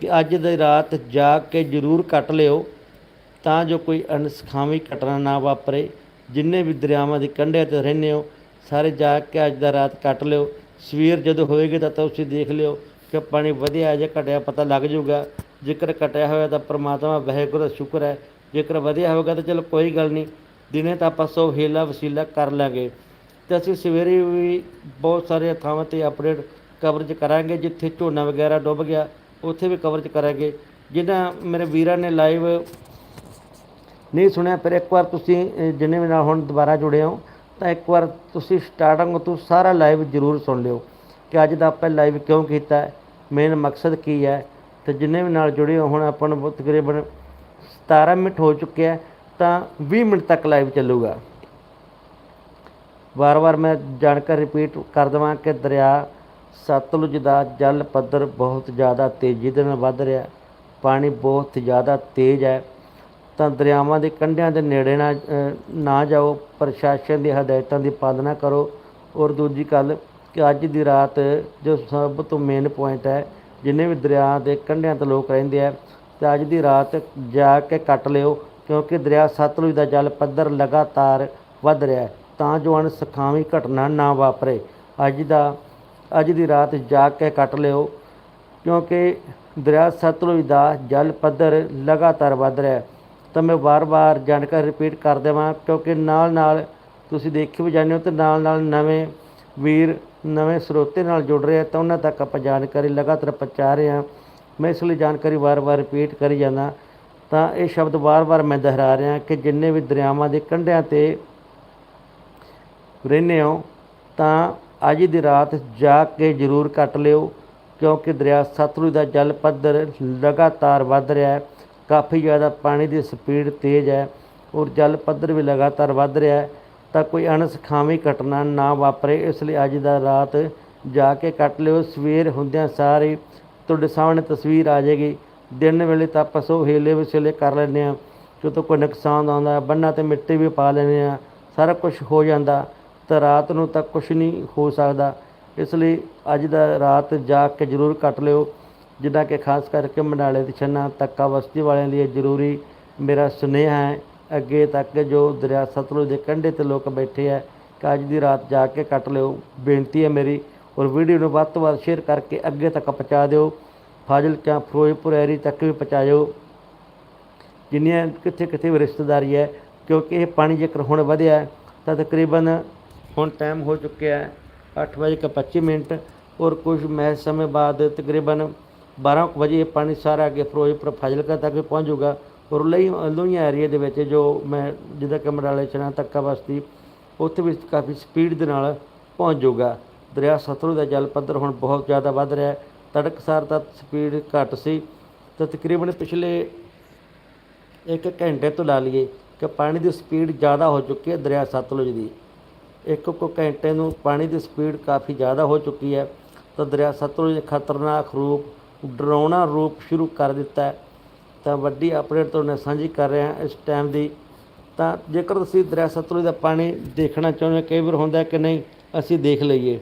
ਕਿ ਅੱਜ ਦੀ ਰਾਤ ਜਾ ਕੇ ਜ਼ਰੂਰ ਕੱਟ ਲਿਓ, ਤਾਂ ਜੋ ਕੋਈ ਅਣਸਖਾਵੀ ਘਟਨਾ ਨਾ ਵਾਪਰੇ। ਜਿੰਨੇ ਵੀ ਦਰਿਆਵਾਂ ਦੇ ਕੰਢਿਆਂ ਤੇ ਰਹਿੰਦੇ ਹੋ, ਸਾਰੇ ਜਾ ਕੇ ਅੱਜ ਦਾ ਰਾਤ ਕੱਟ ਲਿਓ। ਸਵੇਰ ਜਦੋਂ ਹੋਏਗੀ ਤਾਂ ਤੁਸੀਂ ਦੇਖ ਲਿਓ ਕਿ ਪਾਣੀ ਵਧਿਆ ਜਾਂ ਘਟਿਆ ਪਤਾ ਲੱਗ ਜਾਊਗਾ। ਜੇਕਰ ਘਟਿਆ ਹੋਇਆ ਤਾਂ ਪ੍ਰਮਾਤਮਾ ਵਾਹਿਗੁਰੂ ਦਾ ਸ਼ੁਕਰ ਹੈ। ਜੇਕਰ ਵਧਿਆ ਹੋਵੇਗਾ ਤਾਂ ਚਲੋ ਕੋਈ ਗੱਲ ਨਹੀਂ, ਦਿਨੇ ਤਾਂ ਆਪਾਂ ਸੌ ਹੀਲਾ ਵਸੀਲਾ ਕਰ ਲਾਂਗੇ। ਤੇ ਅਸੀਂ ਸਵੇਰੇ ਵੀ ਬਹੁਤ ਸਾਰੇ ਥਾਵਾਂ ਤੇ ਅਪਡੇਟ ਕਵਰੇਜ ਕਰਾਂਗੇ, ਜਿੱਥੇ ਝੋਨਾ ਵਗੈਰਾ ਡੁੱਬ ਗਿਆ, ਉੱਥੇ ਵੀ ਕਵਰੇਜ ਕਰਾਂਗੇ। ਜਿਹਨਾਂ ਮੇਰੇ ਵੀਰਾਂ ਨੇ ਲਾਈਵ ਨਹੀਂ ਸੁਣਿਆ, ਫਿਰ ਇੱਕ ਵਾਰ ਤੁਸੀਂ ਜਿੰਨੇ ਵੀ ਨਾਲ ਹੁਣ ਦੁਬਾਰਾ ਜੁੜੇ ਹੋ, ਤਾਂ ਇੱਕ ਵਾਰ ਤੁਸੀਂ ਸਟਾਰਟਿੰਗ ਤੋਂ ਸਾਰਾ ਲਾਈਵ ਜ਼ਰੂਰ ਸੁਣ ਲਿਓ ਕਿ ਅੱਜ ਦਾ ਆਪਾਂ ਲਾਈਵ ਕਿਉਂ ਕੀਤਾ ਮੇਨ ਮਕਸਦ ਕੀ ਹੈ। ਤੇ ਜਿੰਨੇ ਵੀ ਨਾਲ ਜੁੜੇ ਹੋ, ਹੁਣ ਆਪਾਂ ਨੂੰ ਤਕਰੀਬਨ 17 ਮਿੰਟ ਹੋ ਚੁੱਕਿਆ ਤਾਂ 20 ਮਿੰਟ ਤੱਕ ਲਾਈਵ ਚੱਲੂਗਾ। ਵਾਰ-ਵਾਰ ਮੈਂ ਜਾਣਕਾਰੀ ਰਿਪੀਟ ਕਰ ਦਵਾਂ ਕਿ ਦਰਿਆ ਸਤਲੁਜ ਦਾ ਜਲ ਪੱਧਰ ਬਹੁਤ ਜ਼ਿਆਦਾ ਤੇਜ਼ੀ ਦੇ ਨਾਲ ਵੱਧ ਰਿਹਾ। ਪਾਣੀ ਬਹੁਤ ਜ਼ਿਆਦਾ ਤੇਜ਼ ਹੈ। ਤਾਂ ਦਰਿਆਵਾਂ ਦੇ ਕੰਢਿਆਂ ਦੇ ਨੇੜੇ ਨਾ ਨਾ ਜਾਓ। ਪ੍ਰਸ਼ਾਸਨ ਦੀ ਹਦਾਇਤਾਂ ਦੀ ਪਾਲਣਾ ਕਰੋ। ਔਰ ਦੂਜੀ ਗੱਲ ਕਿ ਅੱਜ ਦੀ ਰਾਤ ਜੋ ਸਭ ਤੋਂ ਮੇਨ ਪੁਆਇੰਟ ਹੈ, ਜਿੰਨੇ ਵੀ ਦਰਿਆ ਦੇ ਕੰਢਿਆਂ ਤੇ ਲੋਕ ਰਹਿੰਦੇ ਆ, ਤੇ ਅੱਜ ਦੀ ਰਾਤ ਜਾ ਕੇ ਕੱਟ ਲਿਓ, ਕਿਉਂਕਿ ਦਰਿਆ ਸਤਲੁਜ ਦਾ ਜਲ ਪੱਧਰ ਲਗਾਤਾਰ ਵੱਧ ਰਿਹਾ ਤਾਂ ਜੋ ਅਣਸਖਾਵੀ ਘਟਨਾ ਨਾ ਵਾਪਰੇ। ਅੱਜ ਦਾ ਅੱਜ ਦੀ ਰਾਤ ਜਾਗ ਕੇ ਕੱਟ ਲਿਓ, ਕਿਉਂਕਿ ਦਰਿਆ ਸਤਲੁਜ ਦਾ ਜਲ ਪੱਧਰ ਲਗਾਤਾਰ ਵੱਧ ਰਿਹਾ ਹੈ। ਤਾਂ ਮੈਂ ਵਾਰ-ਵਾਰ ਜਾਣਕਾਰੀ ਰਿਪੀਟ ਕਰ ਦੇਵਾਂ, ਕਿਉਂਕਿ ਨਾਲ-ਨਾਲ ਤੁਸੀਂ ਦੇਖੀ ਵੀ ਜਾਂਦੇ ਹੋ ਤੇ ਨਾਲ-ਨਾਲ ਨਵੇਂ ਵੀਰ, ਨਵੇਂ ਸਰੋਤੇ ਨਾਲ ਜੁੜ ਰਹੇ ਤਾਂ ਉਹਨਾਂ ਤੱਕ ਆਪਾਂ ਜਾਣਕਾਰੀ ਲਗਾਤਾਰ ਪਹੁੰਚਾ ਰਹੇ ਹਾਂ। ਮੈਂ ਇਸ ਲਈ ਜਾਣਕਾਰੀ ਵਾਰ-ਵਾਰ ਰਿਪੀਟ ਕਰੀ ਜਾਂਦਾ, ਤਾਂ ਇਹ ਸ਼ਬਦ ਵਾਰ-ਵਾਰ ਮੈਂ ਦੁਹਰਾ ਰਿਹਾ ਕਿ ਜਿੰਨੇ ਵੀ ਦਰਿਆਵਾਂ ਦੇ ਕੰਢਿਆਂ ਤੇ ਰਹਿੰਦੇ ਹੋ, ਤਾਂ ਅੱਜ ਦੀ ਰਾਤ ਜਾ ਕੇ ਜ਼ਰੂਰ ਕੱਟ ਲਿਓ, ਕਿਉਂਕਿ ਦਰਿਆ ਸਤਲੁਜ ਦਾ ਜਲ ਪੱਧਰ ਲਗਾਤਾਰ ਵੱਧ ਰਿਹਾ ਹੈ। ਕਾਫੀ ਜ਼ਿਆਦਾ ਪਾਣੀ ਦੀ ਸਪੀਡ ਤੇਜ਼ ਹੈ ਔਰ ਜਲ ਪੱਧਰ ਵੀ ਲਗਾਤਾਰ ਵੱਧ ਰਿਹਾ ਹੈ। ਤਾਂ ਕੋਈ ਅਣਸਖਾਵੀ ਘਟਨਾ ਨਾ ਵਾਪਰੇ, ਇਸ ਲਈ ਅੱਜ ਦਾ ਰਾਤ ਜਾ ਕੇ ਕੱਟ ਲਿਓ। ਸਵੇਰ ਹੁੰਦਿਆਂ ਸਾਰੇ ਤੁਹਾਡੇ ਸਾਹਮਣੇ ਤਸਵੀਰ ਆ ਜਾਏਗੀ। ਦਿਨ ਵੇਲੇ ਤਾਂ ਆਪਾਂ ਸੋ ਹੀਲੇ ਵਸੀਲੇ ਕਰ ਲੈਂਦੇ ਹਾਂ। ਜਦੋਂ ਕੋਈ ਨੁਕਸਾਨ ਆਉਂਦਾ, ਬੰਨਾ ਤੇ ਮਿੱਟੀ ਵੀ ਪਾ ਲੈਂਦੇ ਹਾਂ। ਸਾਰਾ ਕੁਝ ਹੋ ਜਾਂਦਾ। ਤਾਂ ਰਾਤ ਨੂੰ ਤਾਂ ਕੁਝ ਨਹੀਂ ਹੋ ਸਕਦਾ। ਇਸ ਲਈ ਅੱਜ ਦਾ ਰਾਤ ਜਾ ਕੇ ਜ਼ਰੂਰ ਕੱਟ ਲਿਓ। ਜਿੱਦਾਂ ਕਿ ਖਾਸ ਕਰਕੇ ਮੰਡਾਲੇ ਦੀ ਛੰਨਾ ਤੱਕਾ ਬਸਤੀ ਵਾਲਿਆਂ ਲਈ ਜ਼ਰੂਰੀ ਮੇਰਾ ਸੁਨੇਹਾ ਹੈ। ਅੱਗੇ ਤੱਕ ਜੋ ਦਰਿਆ ਸਤਲੁਜ ਦੇ ਕੰਢੇ ਤੇ ਲੋਕ ਬੈਠੇ ਹੈ ਅੱਜ ਦੀ ਰਾਤ ਜਾ ਕੇ ਕੱਟ ਲਿਓ। ਬੇਨਤੀ ਹੈ ਮੇਰੀ, ਔਰ ਵੀਡੀਓ ਨੂੰ ਵੱਧ ਤੋਂ ਵੱਧ ਸ਼ੇਅਰ ਕਰਕੇ ਅੱਗੇ ਤੱਕ ਪਹੁੰਚਾ ਦਿਓ। ਫਾਜ਼ਿਲਕਾ, ਫਿਰੋਜ਼ਪੁਰ ਐਰੀ ਤੱਕ ਵੀ ਪਹੁੰਚਾਇਓ। ਜਿੰਨੀਆਂ ਕਿੱਥੇ ਕਿੱਥੇ ਵੀ ਰਿਸ਼ਤੇਦਾਰੀ ਹੈ, ਕਿਉਂਕਿ ਇਹ ਪਾਣੀ ਜੇਕਰ ਹੁਣ ਵਧਿਆ, ਤਾਂ ਤਕਰੀਬਨ ਹੁਣ ਟਾਈਮ ਹੋ ਚੁੱਕਿਆ ਹੈ 8 ਵਜੇ ਕੇ 25 ਮਿੰਟ ਔਰ ਕੁਝ ਮੈਚ ਸਮੇਂ ਬਾਅਦ ਤਕਰੀਬਨ 12 ਕੁ ਵਜੇ ਪਾਣੀ ਸਾਰਾ ਅੱਗੇ ਫਿਰੋਜ਼ਪੁਰ ਫਾਜ਼ਿਲਕਾ ਤੱਕ ਵੀ ਪਹੁੰਚੂਗਾ ਔਰ ਲਈ ਲੋਹੀਆਂ ਏਰੀਆ ਦੇ ਵਿੱਚ ਜੋ ਮੈਂ ਜਿੱਦਾਂ ਕਿ ਮਰਾਲੇ ਚਨਾ ਤੱਕਾ ਬਸਤੀ, ਉੱਥੇ ਵੀ ਕਾਫੀ ਸਪੀਡ ਦੇ ਨਾਲ ਪਹੁੰਚ ਜਾਊਗਾ। ਦਰਿਆ ਸਤਲੁਜ ਦਾ ਜਲ ਪੱਧਰ ਹੁਣ ਬਹੁਤ ਜ਼ਿਆਦਾ ਵੱਧ ਰਿਹਾ ਹੈ। ਤੜਕਸਾਰ ਤਾਂ ਸਪੀਡ ਘੱਟ ਸੀ। ਤਾਂ ਤਕਰੀਬਨ ਪਿਛਲੇ ਇੱਕ ਘੰਟੇ ਤੋਂ ਲਾ ਲਈਏ ਕਿ ਪਾਣੀ ਦੀ ਸਪੀਡ ਜ਼ਿਆਦਾ ਹੋ ਚੁੱਕੀ ਹੈ ਦਰਿਆ ਸਤਲੁਜ ਦੀ। ਇੱਕ ਇੱਕ ਘੰਟੇ ਨੂੰ ਪਾਣੀ ਦੀ ਸਪੀਡ ਕਾਫੀ ਜ਼ਿਆਦਾ ਹੋ ਚੁੱਕੀ ਹੈ। ਤਾਂ ਦਰਿਆ ਸਤਲੁਜ ਨੇ ਖਤਰਨਾਕ ਰੂਪ, ਡਰਾਉਣਾ ਰੂਪ ਸ਼ੁਰੂ ਕਰ ਦਿੱਤਾ ਹੈ। ਤਾਂ ਵੱਡੀ ਅਪਡੇਟ ਤੁਹਾਡੇ ਨਾਲ ਸਾਂਝੀ ਕਰ ਰਹੇ ਹਾਂ ਇਸ ਟਾਈਮ ਦੀ। ਤਾਂ ਜੇਕਰ ਤੁਸੀਂ ਦਰਿਆ ਸਤਲੁਜ ਦਾ ਪਾਣੀ ਦੇਖਣਾ ਚਾਹੁੰਦੇ ਹੋ, ਕਈ ਵਾਰ ਹੁੰਦਾ ਕਿ ਨਹੀਂ, ਅਸੀਂ ਦੇਖ ਲਈਏ।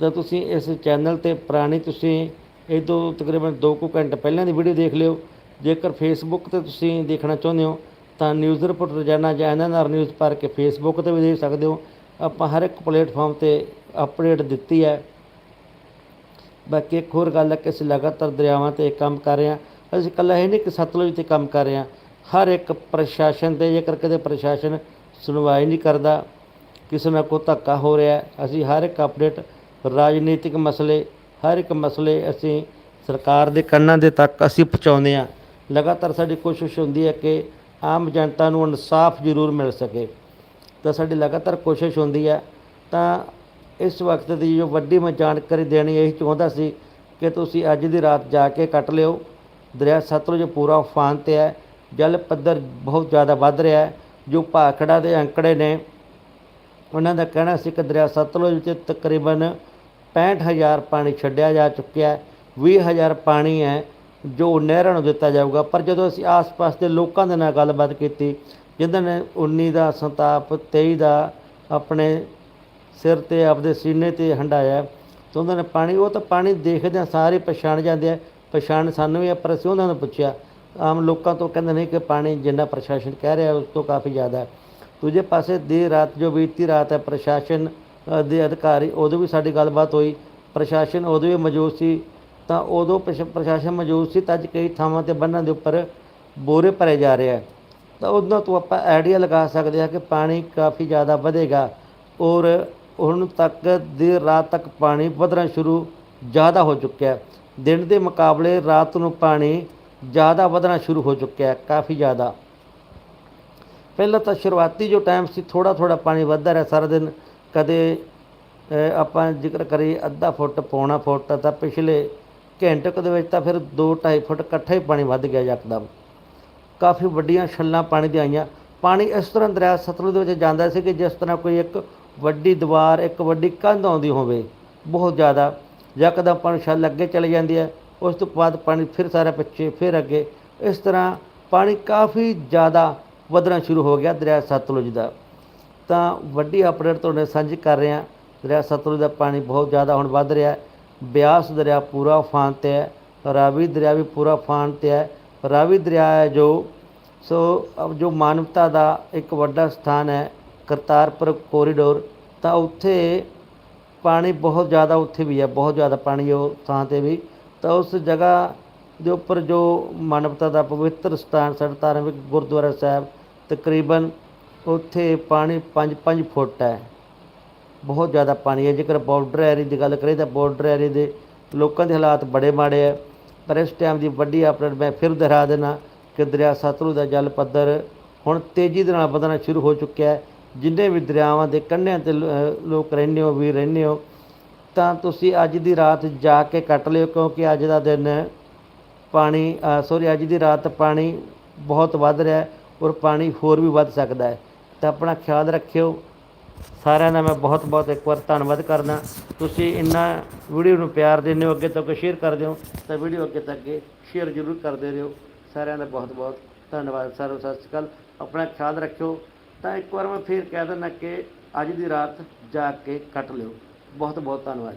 ਤਾਂ ਤੁਸੀਂ ਇਸ ਚੈਨਲ ਤੇ ਪੁਰਾਣੀ ਤੁਸੀਂ ਇਹ ਤੋਂ ਤਕਰੀਬਨ 2 ਕੁ ਘੰਟੇ ਪਹਿਲਾਂ ਦੀ ਵੀਡੀਓ ਦੇਖ ਲਿਓ। ਜੇਕਰ ਫੇਸਬੁੱਕ ਤੇ ਤੁਸੀਂ ਦੇਖਣਾ ਚਾਹੁੰਦੇ ਹੋ, ਤਾਂ ਨਿਊਜ਼ ਰਿਪੋਰਟ ਰੋਜ਼ਾਨਾ ਜਾਂ ਐਨਐਨਆਰ ਨਿਊਜ਼ ਭਰ ਕੇ ਫੇਸਬੁੱਕ ਤੇ ਵੀ ਦੇਖ ਸਕਦੇ ਹੋ। ਆਪਾਂ ਹਰ ਇੱਕ ਪਲੇਟਫਾਰਮ ਤੇ ਅਪਡੇਟ ਦਿੱਤੀ ਹੈ। ਬਾਕੀ ਇੱਕ ਹੋਰ ਗੱਲ ਹੈ ਕਿ ਅਸੀਂ ਲਗਾਤਾਰ ਦਰਿਆਵਾਂ ਤੇ ਕੰਮ ਕਰ ਰਹੇ ਹਾਂ। ਅਸੀਂ ਇਕੱਲਾ ਇਹ ਨਹੀਂ ਕਿ ਸਤਲੁਜ ਤੇ ਕੰਮ ਕਰ ਰਹੇ ਹਾਂ। ਹਰ ਇੱਕ ਪ੍ਰਸ਼ਾਸਨ ਤੇ ਜੇਕਰ ਕਦੇ ਪ੍ਰਸ਼ਾਸਨ ਸੁਣਵਾਈ ਨਹੀਂ ਕਰਦਾ, ਕਿਸੇ ਨਾਲ ਕੋਈ ਧੱਕਾ ਹੋ ਰਿਹਾ, ਅਸੀਂ ਹਰ ਇੱਕ ਅਪਡੇਟ, ਰਾਜਨੀਤਿਕ ਮਸਲੇ, ਹਰ ਇੱਕ ਮਸਲੇ ਅਸੀਂ ਸਰਕਾਰ ਦੇ ਕੰਨਾਂ ਦੇ ਤੱਕ ਅਸੀਂ ਪਹੁੰਚਾਉਂਦੇ ਹਾਂ। ਲਗਾਤਾਰ ਸਾਡੀ ਕੋਸ਼ਿਸ਼ ਹੁੰਦੀ ਹੈ ਕਿ ਆਮ ਜਨਤਾ ਨੂੰ ਇਨਸਾਫ ਜ਼ਰੂਰ ਮਿਲ ਸਕੇ। ਤਾਂ ਸਾਡੀ ਲਗਾਤਾਰ ਕੋਸ਼ਿਸ਼ ਹੁੰਦੀ ਹੈ। ਤਾਂ ਇਸ ਵਕਤ ਦੀ ਜੋ ਵੱਡੀ ਮੈਂ ਜਾਣਕਾਰੀ ਦੇਣੀ ਇਹੀ ਚਾਹੁੰਦਾ ਸੀ ਕਿ ਤੁਸੀਂ ਅੱਜ ਦੀ ਰਾਤ ਜਾ ਕੇ ਕੱਟ ਲਿਓ। ਦਰਿਆ ਸਤਲੁਜ ਪੂਰਾ ਉਫਾਨ ਤੇ ਹੈ। ਜਲ ਪੱਧਰ ਬਹੁਤ ਜ਼ਿਆਦਾ ਵੱਧ ਰਿਹਾ ਹੈ। ਜੋ ਭਾਖੜਾ ਦੇ ਅੰਕੜੇ ਨੇ, ਉਹਨਾਂ ਦਾ ਕਹਿਣਾ ਸੀ ਕਿ ਦਰਿਆ ਸਤਲੁਜ ਵਿੱਚ ਤਕਰੀਬਨ 65000 ਪਾਣੀ ਛੱਡਿਆ ਜਾ ਚੁੱਕਿਆ ਹੈ। 20000 ਪਾਣੀ ਹੈ ਜੋ ਨਹਿਰਾਂ ਨੂੰ ਦਿੱਤਾ ਜਾਊਗਾ। ਪਰ ਜਦੋਂ ਅਸੀਂ ਆਸ-ਪਾਸ ਦੇ ਲੋਕਾਂ ਦੇ ਨਾਲ ਗੱਲਬਾਤ ਕੀਤੀ ਜਿਨ੍ਹਾਂ ਨੇ 19 ਦਾ ਸੰਤਾਪ 23 ਦਾ ਆਪਣੇ ਸਿਰ ਤੇ ਆਪਦੇ ਸੀਨੇ ਤੇ ਹੰਡਾਇਆ ਤਾਂ ਉਹਨਾਂ ਨੇ ਪਾਣੀ, ਉਹ ਤਾਂ ਪਾਣੀ ਦੇਖਦਿਆਂ ਸਾਰੇ ਪਛਾਣ ਜਾਂਦੇ ਆ। ਪਛਾਣ ਸਾਨੂੰ ਵੀ ਆ, ਪਰ ਅਸੀਂ ਉਹਨਾਂ ਨੂੰ ਪੁੱਛਿਆ। ਆਮ ਲੋਕਾਂ ਤੋਂ ਕਹਿੰਦੇ ਨਹੀਂ ਕਿ ਪਾਣੀ ਜਿੰਨਾ ਪ੍ਰਸ਼ਾਸਨ ਕਹਿ ਰਿਹਾ, ਉਸ ਤੋਂ ਕਾਫੀ ਜ਼ਿਆਦਾ। ਹੈ ਦੂਜੇ ਪਾਸੇ ਦੇਰ ਰਾਤ ਜੋ ਬੀਤੀ ਰਾਤ ਹੈ, ਪ੍ਰਸ਼ਾਸਨ ਦੇ ਅਧਿਕਾਰੀ, ਉਦੋਂ ਵੀ ਸਾਡੀ ਗੱਲਬਾਤ ਹੋਈ। ਪ੍ਰਸ਼ਾਸਨ ਉਦੋਂ ਵੀ ਮੌਜੂਦ ਸੀ, ਤਾਂ ਉਦੋਂ ਪ੍ਰਸ਼- ਪ੍ਰਸ਼ਾਸਨ ਮੌਜੂਦ ਸੀ ਤਾਂ ਅੱਜ ਕਈ ਥਾਵਾਂ ਤੇ ਬੰਨਾਂ ਦੇ ਉੱਪਰ ਬੋਰੇ ਭਰੇ ਜਾ ਰਹੇ ਹੈ ਤਾਂ ਉਹਨਾਂ ਤੋਂ ਆਪਾਂ ਆਈਡੀਆ ਲਗਾ ਸਕਦੇ ਹਾਂ ਕਿ ਪਾਣੀ ਕਾਫੀ ਜ਼ਿਆਦਾ ਵਧੇਗਾ ਔਰ ਹੁਣ ਤੱਕ ਦੇਰ ਰਾਤ ਤੱਕ ਪਾਣੀ ਵਧਣਾ ਸ਼ੁਰੂ ਜ਼ਿਆਦਾ ਹੋ ਚੁੱਕਿਆ ਹੈ। ਦਿਨ ਦੇ ਮੁਕਾਬਲੇ ਰਾਤ ਨੂੰ ਪਾਣੀ ਜ਼ਿਆਦਾ ਵਧਣਾ ਸ਼ੁਰੂ ਹੋ ਚੁੱਕਿਆ ਹੈ, ਕਾਫੀ ਜ਼ਿਆਦਾ। ਪਹਿਲਾਂ ਤਾਂ ਸ਼ੁਰੂਆਤੀ ਜੋ ਟਾਈਮ ਸੀ ਥੋੜਾ ਥੋੜਾ ਪਾਣੀ ਵੱਧਦਾ ਰਿਹਾ ਸਾਰਾ ਦਿਨ। ਕਦੇ ਆਪਾਂ ਜ਼ਿਕਰ ਕਰੀਏ ਅੱਧਾ ਫੁੱਟ, ਪੌਣਾ ਫੁੱਟ, ਤਾਂ ਪਿਛਲੇ ਘੰਟੇ ਕੁ ਦੇ ਵਿੱਚ ਤਾਂ ਫਿਰ 2.5 ਫੁੱਟ ਇਕੱਠਾ ਹੀ ਪਾਣੀ ਵੱਧ ਗਿਆ ਯਕਦਮ ਕਾਫੀ ਵੱਡੀਆਂ ਛੱਲਾਂ ਪਾਣੀ ਦੀਆਂ ਆਈਆਂ। ਪਾਣੀ ਇਸ ਤਰ੍ਹਾਂ ਦਰਿਆ ਸਤਲੁਜ ਦੇ ਵਿੱਚ ਜਾਂਦਾ ਸੀ ਕਿ ਜਿਸ ਤਰ੍ਹਾਂ ਕੋਈ ਇੱਕ ਵੱਡੀ ਦੀਵਾਰ, ਇੱਕ ਵੱਡੀ ਕੰਧ ਆਉਂਦੀ ਹੋਵੇ, ਬਹੁਤ ਜ਼ਿਆਦਾ। ਯਕਦਮ ਪਾਣੀ ਛੱਲ ਅੱਗੇ ਚਲੇ ਜਾਂਦੀ ਹੈ। ਉਸ ਤੋਂ ਬਾਅਦ ਪਾਣੀ ਫਿਰ ਸਾਰਾ ਪਿੱਛੇ, ਫਿਰ ਅੱਗੇ। ਇਸ ਤਰ੍ਹਾਂ ਪਾਣੀ ਕਾਫੀ ਜ਼ਿਆਦਾ ਵਧਣਾ ਸ਼ੁਰੂ ਹੋ ਗਿਆ ਦਰਿਆ ਸਤਲੁਜ ਦਾ। ਤਾਂ ਵੱਡੀ ਅਪਡੇਟ ਤੁਹਾਡੇ ਨਾਲ ਸਾਂਝੀ ਕਰ ਰਹੇ। ਹਾਂ ਦਰਿਆ ਸਤਲੁਜ ਦਾ ਪਾਣੀ ਬਹੁਤ ਜ਼ਿਆਦਾ ਹੁਣ ਵੱਧ ਰਿਹਾ ਬਿਆਸ ਦਰਿਆ ਪੂਰਾ ਉਫਾਨ ਤੇ ਹੈ। ਰਾਵੀ ਦਰਿਆ ਵੀ ਪੂਰਾ ਉਫਾਨ ਤੇ ਹੈ। ਰਾਵੀ ਦਰਿਆ ਹੈ ਜੋ, ਸੋ ਅਬ ਜੋ ਮਾਨਵਤਾ ਦਾ ਇੱਕ ਵੱਡਾ ਸਥਾਨ ਹੈ, ਕਰਤਾਰਪੁਰ ਕੋਰੀਡੋਰ ਤਾਂ ਉੱਥੇ ਪਾਣੀ ਬਹੁਤ ਜ਼ਿਆਦਾ ਉੱਥੇ ਵੀ ਹੈ, ਬਹੁਤ ਜ਼ਿਆਦਾ ਪਾਣੀ ਉਹ ਥਾਂ ਤੇ ਵੀ। ਤਾਂ ਉਸ ਜਗ੍ਹਾ ਦੇ ਉੱਪਰ ਜੋ ਮਾਨਵਤਾ ਦਾ ਪਵਿੱਤਰ ਸਥਾਨ ਸਾਡਾ ਧਾਰਮਿਕ ਗੁਰਦੁਆਰਾ ਸਾਹਿਬ, ਤਕਰੀਬਨ ਉੱਥੇ ਪਾਣੀ 5-5 ਫੁੱਟ ਹੈ। ਬਹੁਤ ਜ਼ਿਆਦਾ ਪਾਣੀ ਹੈ। ਜੇਕਰ ਬਾਰਡਰ ਏਰੀਆ ਦੀ ਗੱਲ ਕਰੀਏ ਤਾਂ ਬਾਰਡਰ ਏਰੀਆ ਦੇ ਲੋਕਾਂ ਦੇ ਹਾਲਾਤ ਬੜੇ ਮਾੜੇ ਹੈ। ਪਰ ਇਸ ਟਾਈਮ ਦੀ ਵੱਡੀ ਅਪਡੇਟ ਮੈਂ ਫਿਰ ਦੁਹਰਾ ਦੇਣਾ ਕਿ ਦਰਿਆ ਸਤਲੁਜ ਦਾ ਜਲ ਪੱਧਰ ਹੁਣ ਤੇਜ਼ੀ ਦੇ ਨਾਲ ਵਧਣਾ ਸ਼ੁਰੂ ਹੋ ਚੁੱਕਿਆ ਹੈ। ਜਿੰਨੇ ਵੀ ਦਰਿਆਵਾਂ ਦੇ ਕੰਢਿਆਂ ਤੇ ਲੋ- ਲੋਕ ਰਹਿੰਦੇ ਹੋ ਵੀ ਰਹਿੰਦੇ ਹੋ, ਤਾਂ ਤੁਸੀਂ ਅੱਜ ਦੀ ਰਾਤ ਜਾ ਕੇ ਕੱਟ ਲਿਓ, ਕਿਉਂਕਿ ਅੱਜ ਦਾ ਦਿਨ ਪਾਣੀ ਸੋਰੀ ਅੱਜ ਦੀ ਰਾਤ ਪਾਣੀ ਬਹੁਤ ਵੱਧ ਰਿਹਾ ਔਰ ਪਾਣੀ ਹੋਰ ਵੀ ਵੱਧ ਸਕਦਾ ਹੈ। ਤਾਂ ਆਪਣਾ ਖਿਆਲ ਰੱਖਿਓ। ਸਾਰਿਆਂ ਦਾ ਮੈਂ ਬਹੁਤ ਬਹੁਤ ਇੱਕ ਵਾਰ ਧੰਨਵਾਦ ਕਰਦਾ। ਤੁਸੀਂ ਇੰਨਾ ਵੀਡੀਓ ਨੂੰ ਪਿਆਰ ਦਿੰਦੇ ਹੋ, ਅੱਗੇ ਤੱਕ ਸ਼ੇਅਰ ਕਰ ਦਿਓ ਤਾਂ ਵੀਡੀਓ ਅੱਗੇ ਤੱਕ ਸ਼ੇਅਰ ਜ਼ਰੂਰ ਕਰਦੇ ਰਹੋ। ਸਾਰਿਆਂ ਦਾ ਬਹੁਤ ਬਹੁਤ ਧੰਨਵਾਦ ਸਾਰਿਆਂ ਸਤਿ ਸ਼੍ਰੀ ਅਕਾਲ। ਆਪਣਾ ਖਿਆਲ ਰੱਖਿਓ। ਤਾਂ ਇੱਕ ਵਾਰ ਮੈਂ ਫੇਰ ਕਹਿ ਦਿੰਦਾ ਕਿ ਅੱਜ ਦੀ ਰਾਤ ਜਾ ਕੇ ਕੱਟ ਲਿਓ। ਬਹੁਤ ਬਹੁਤ ਧੰਨਵਾਦ।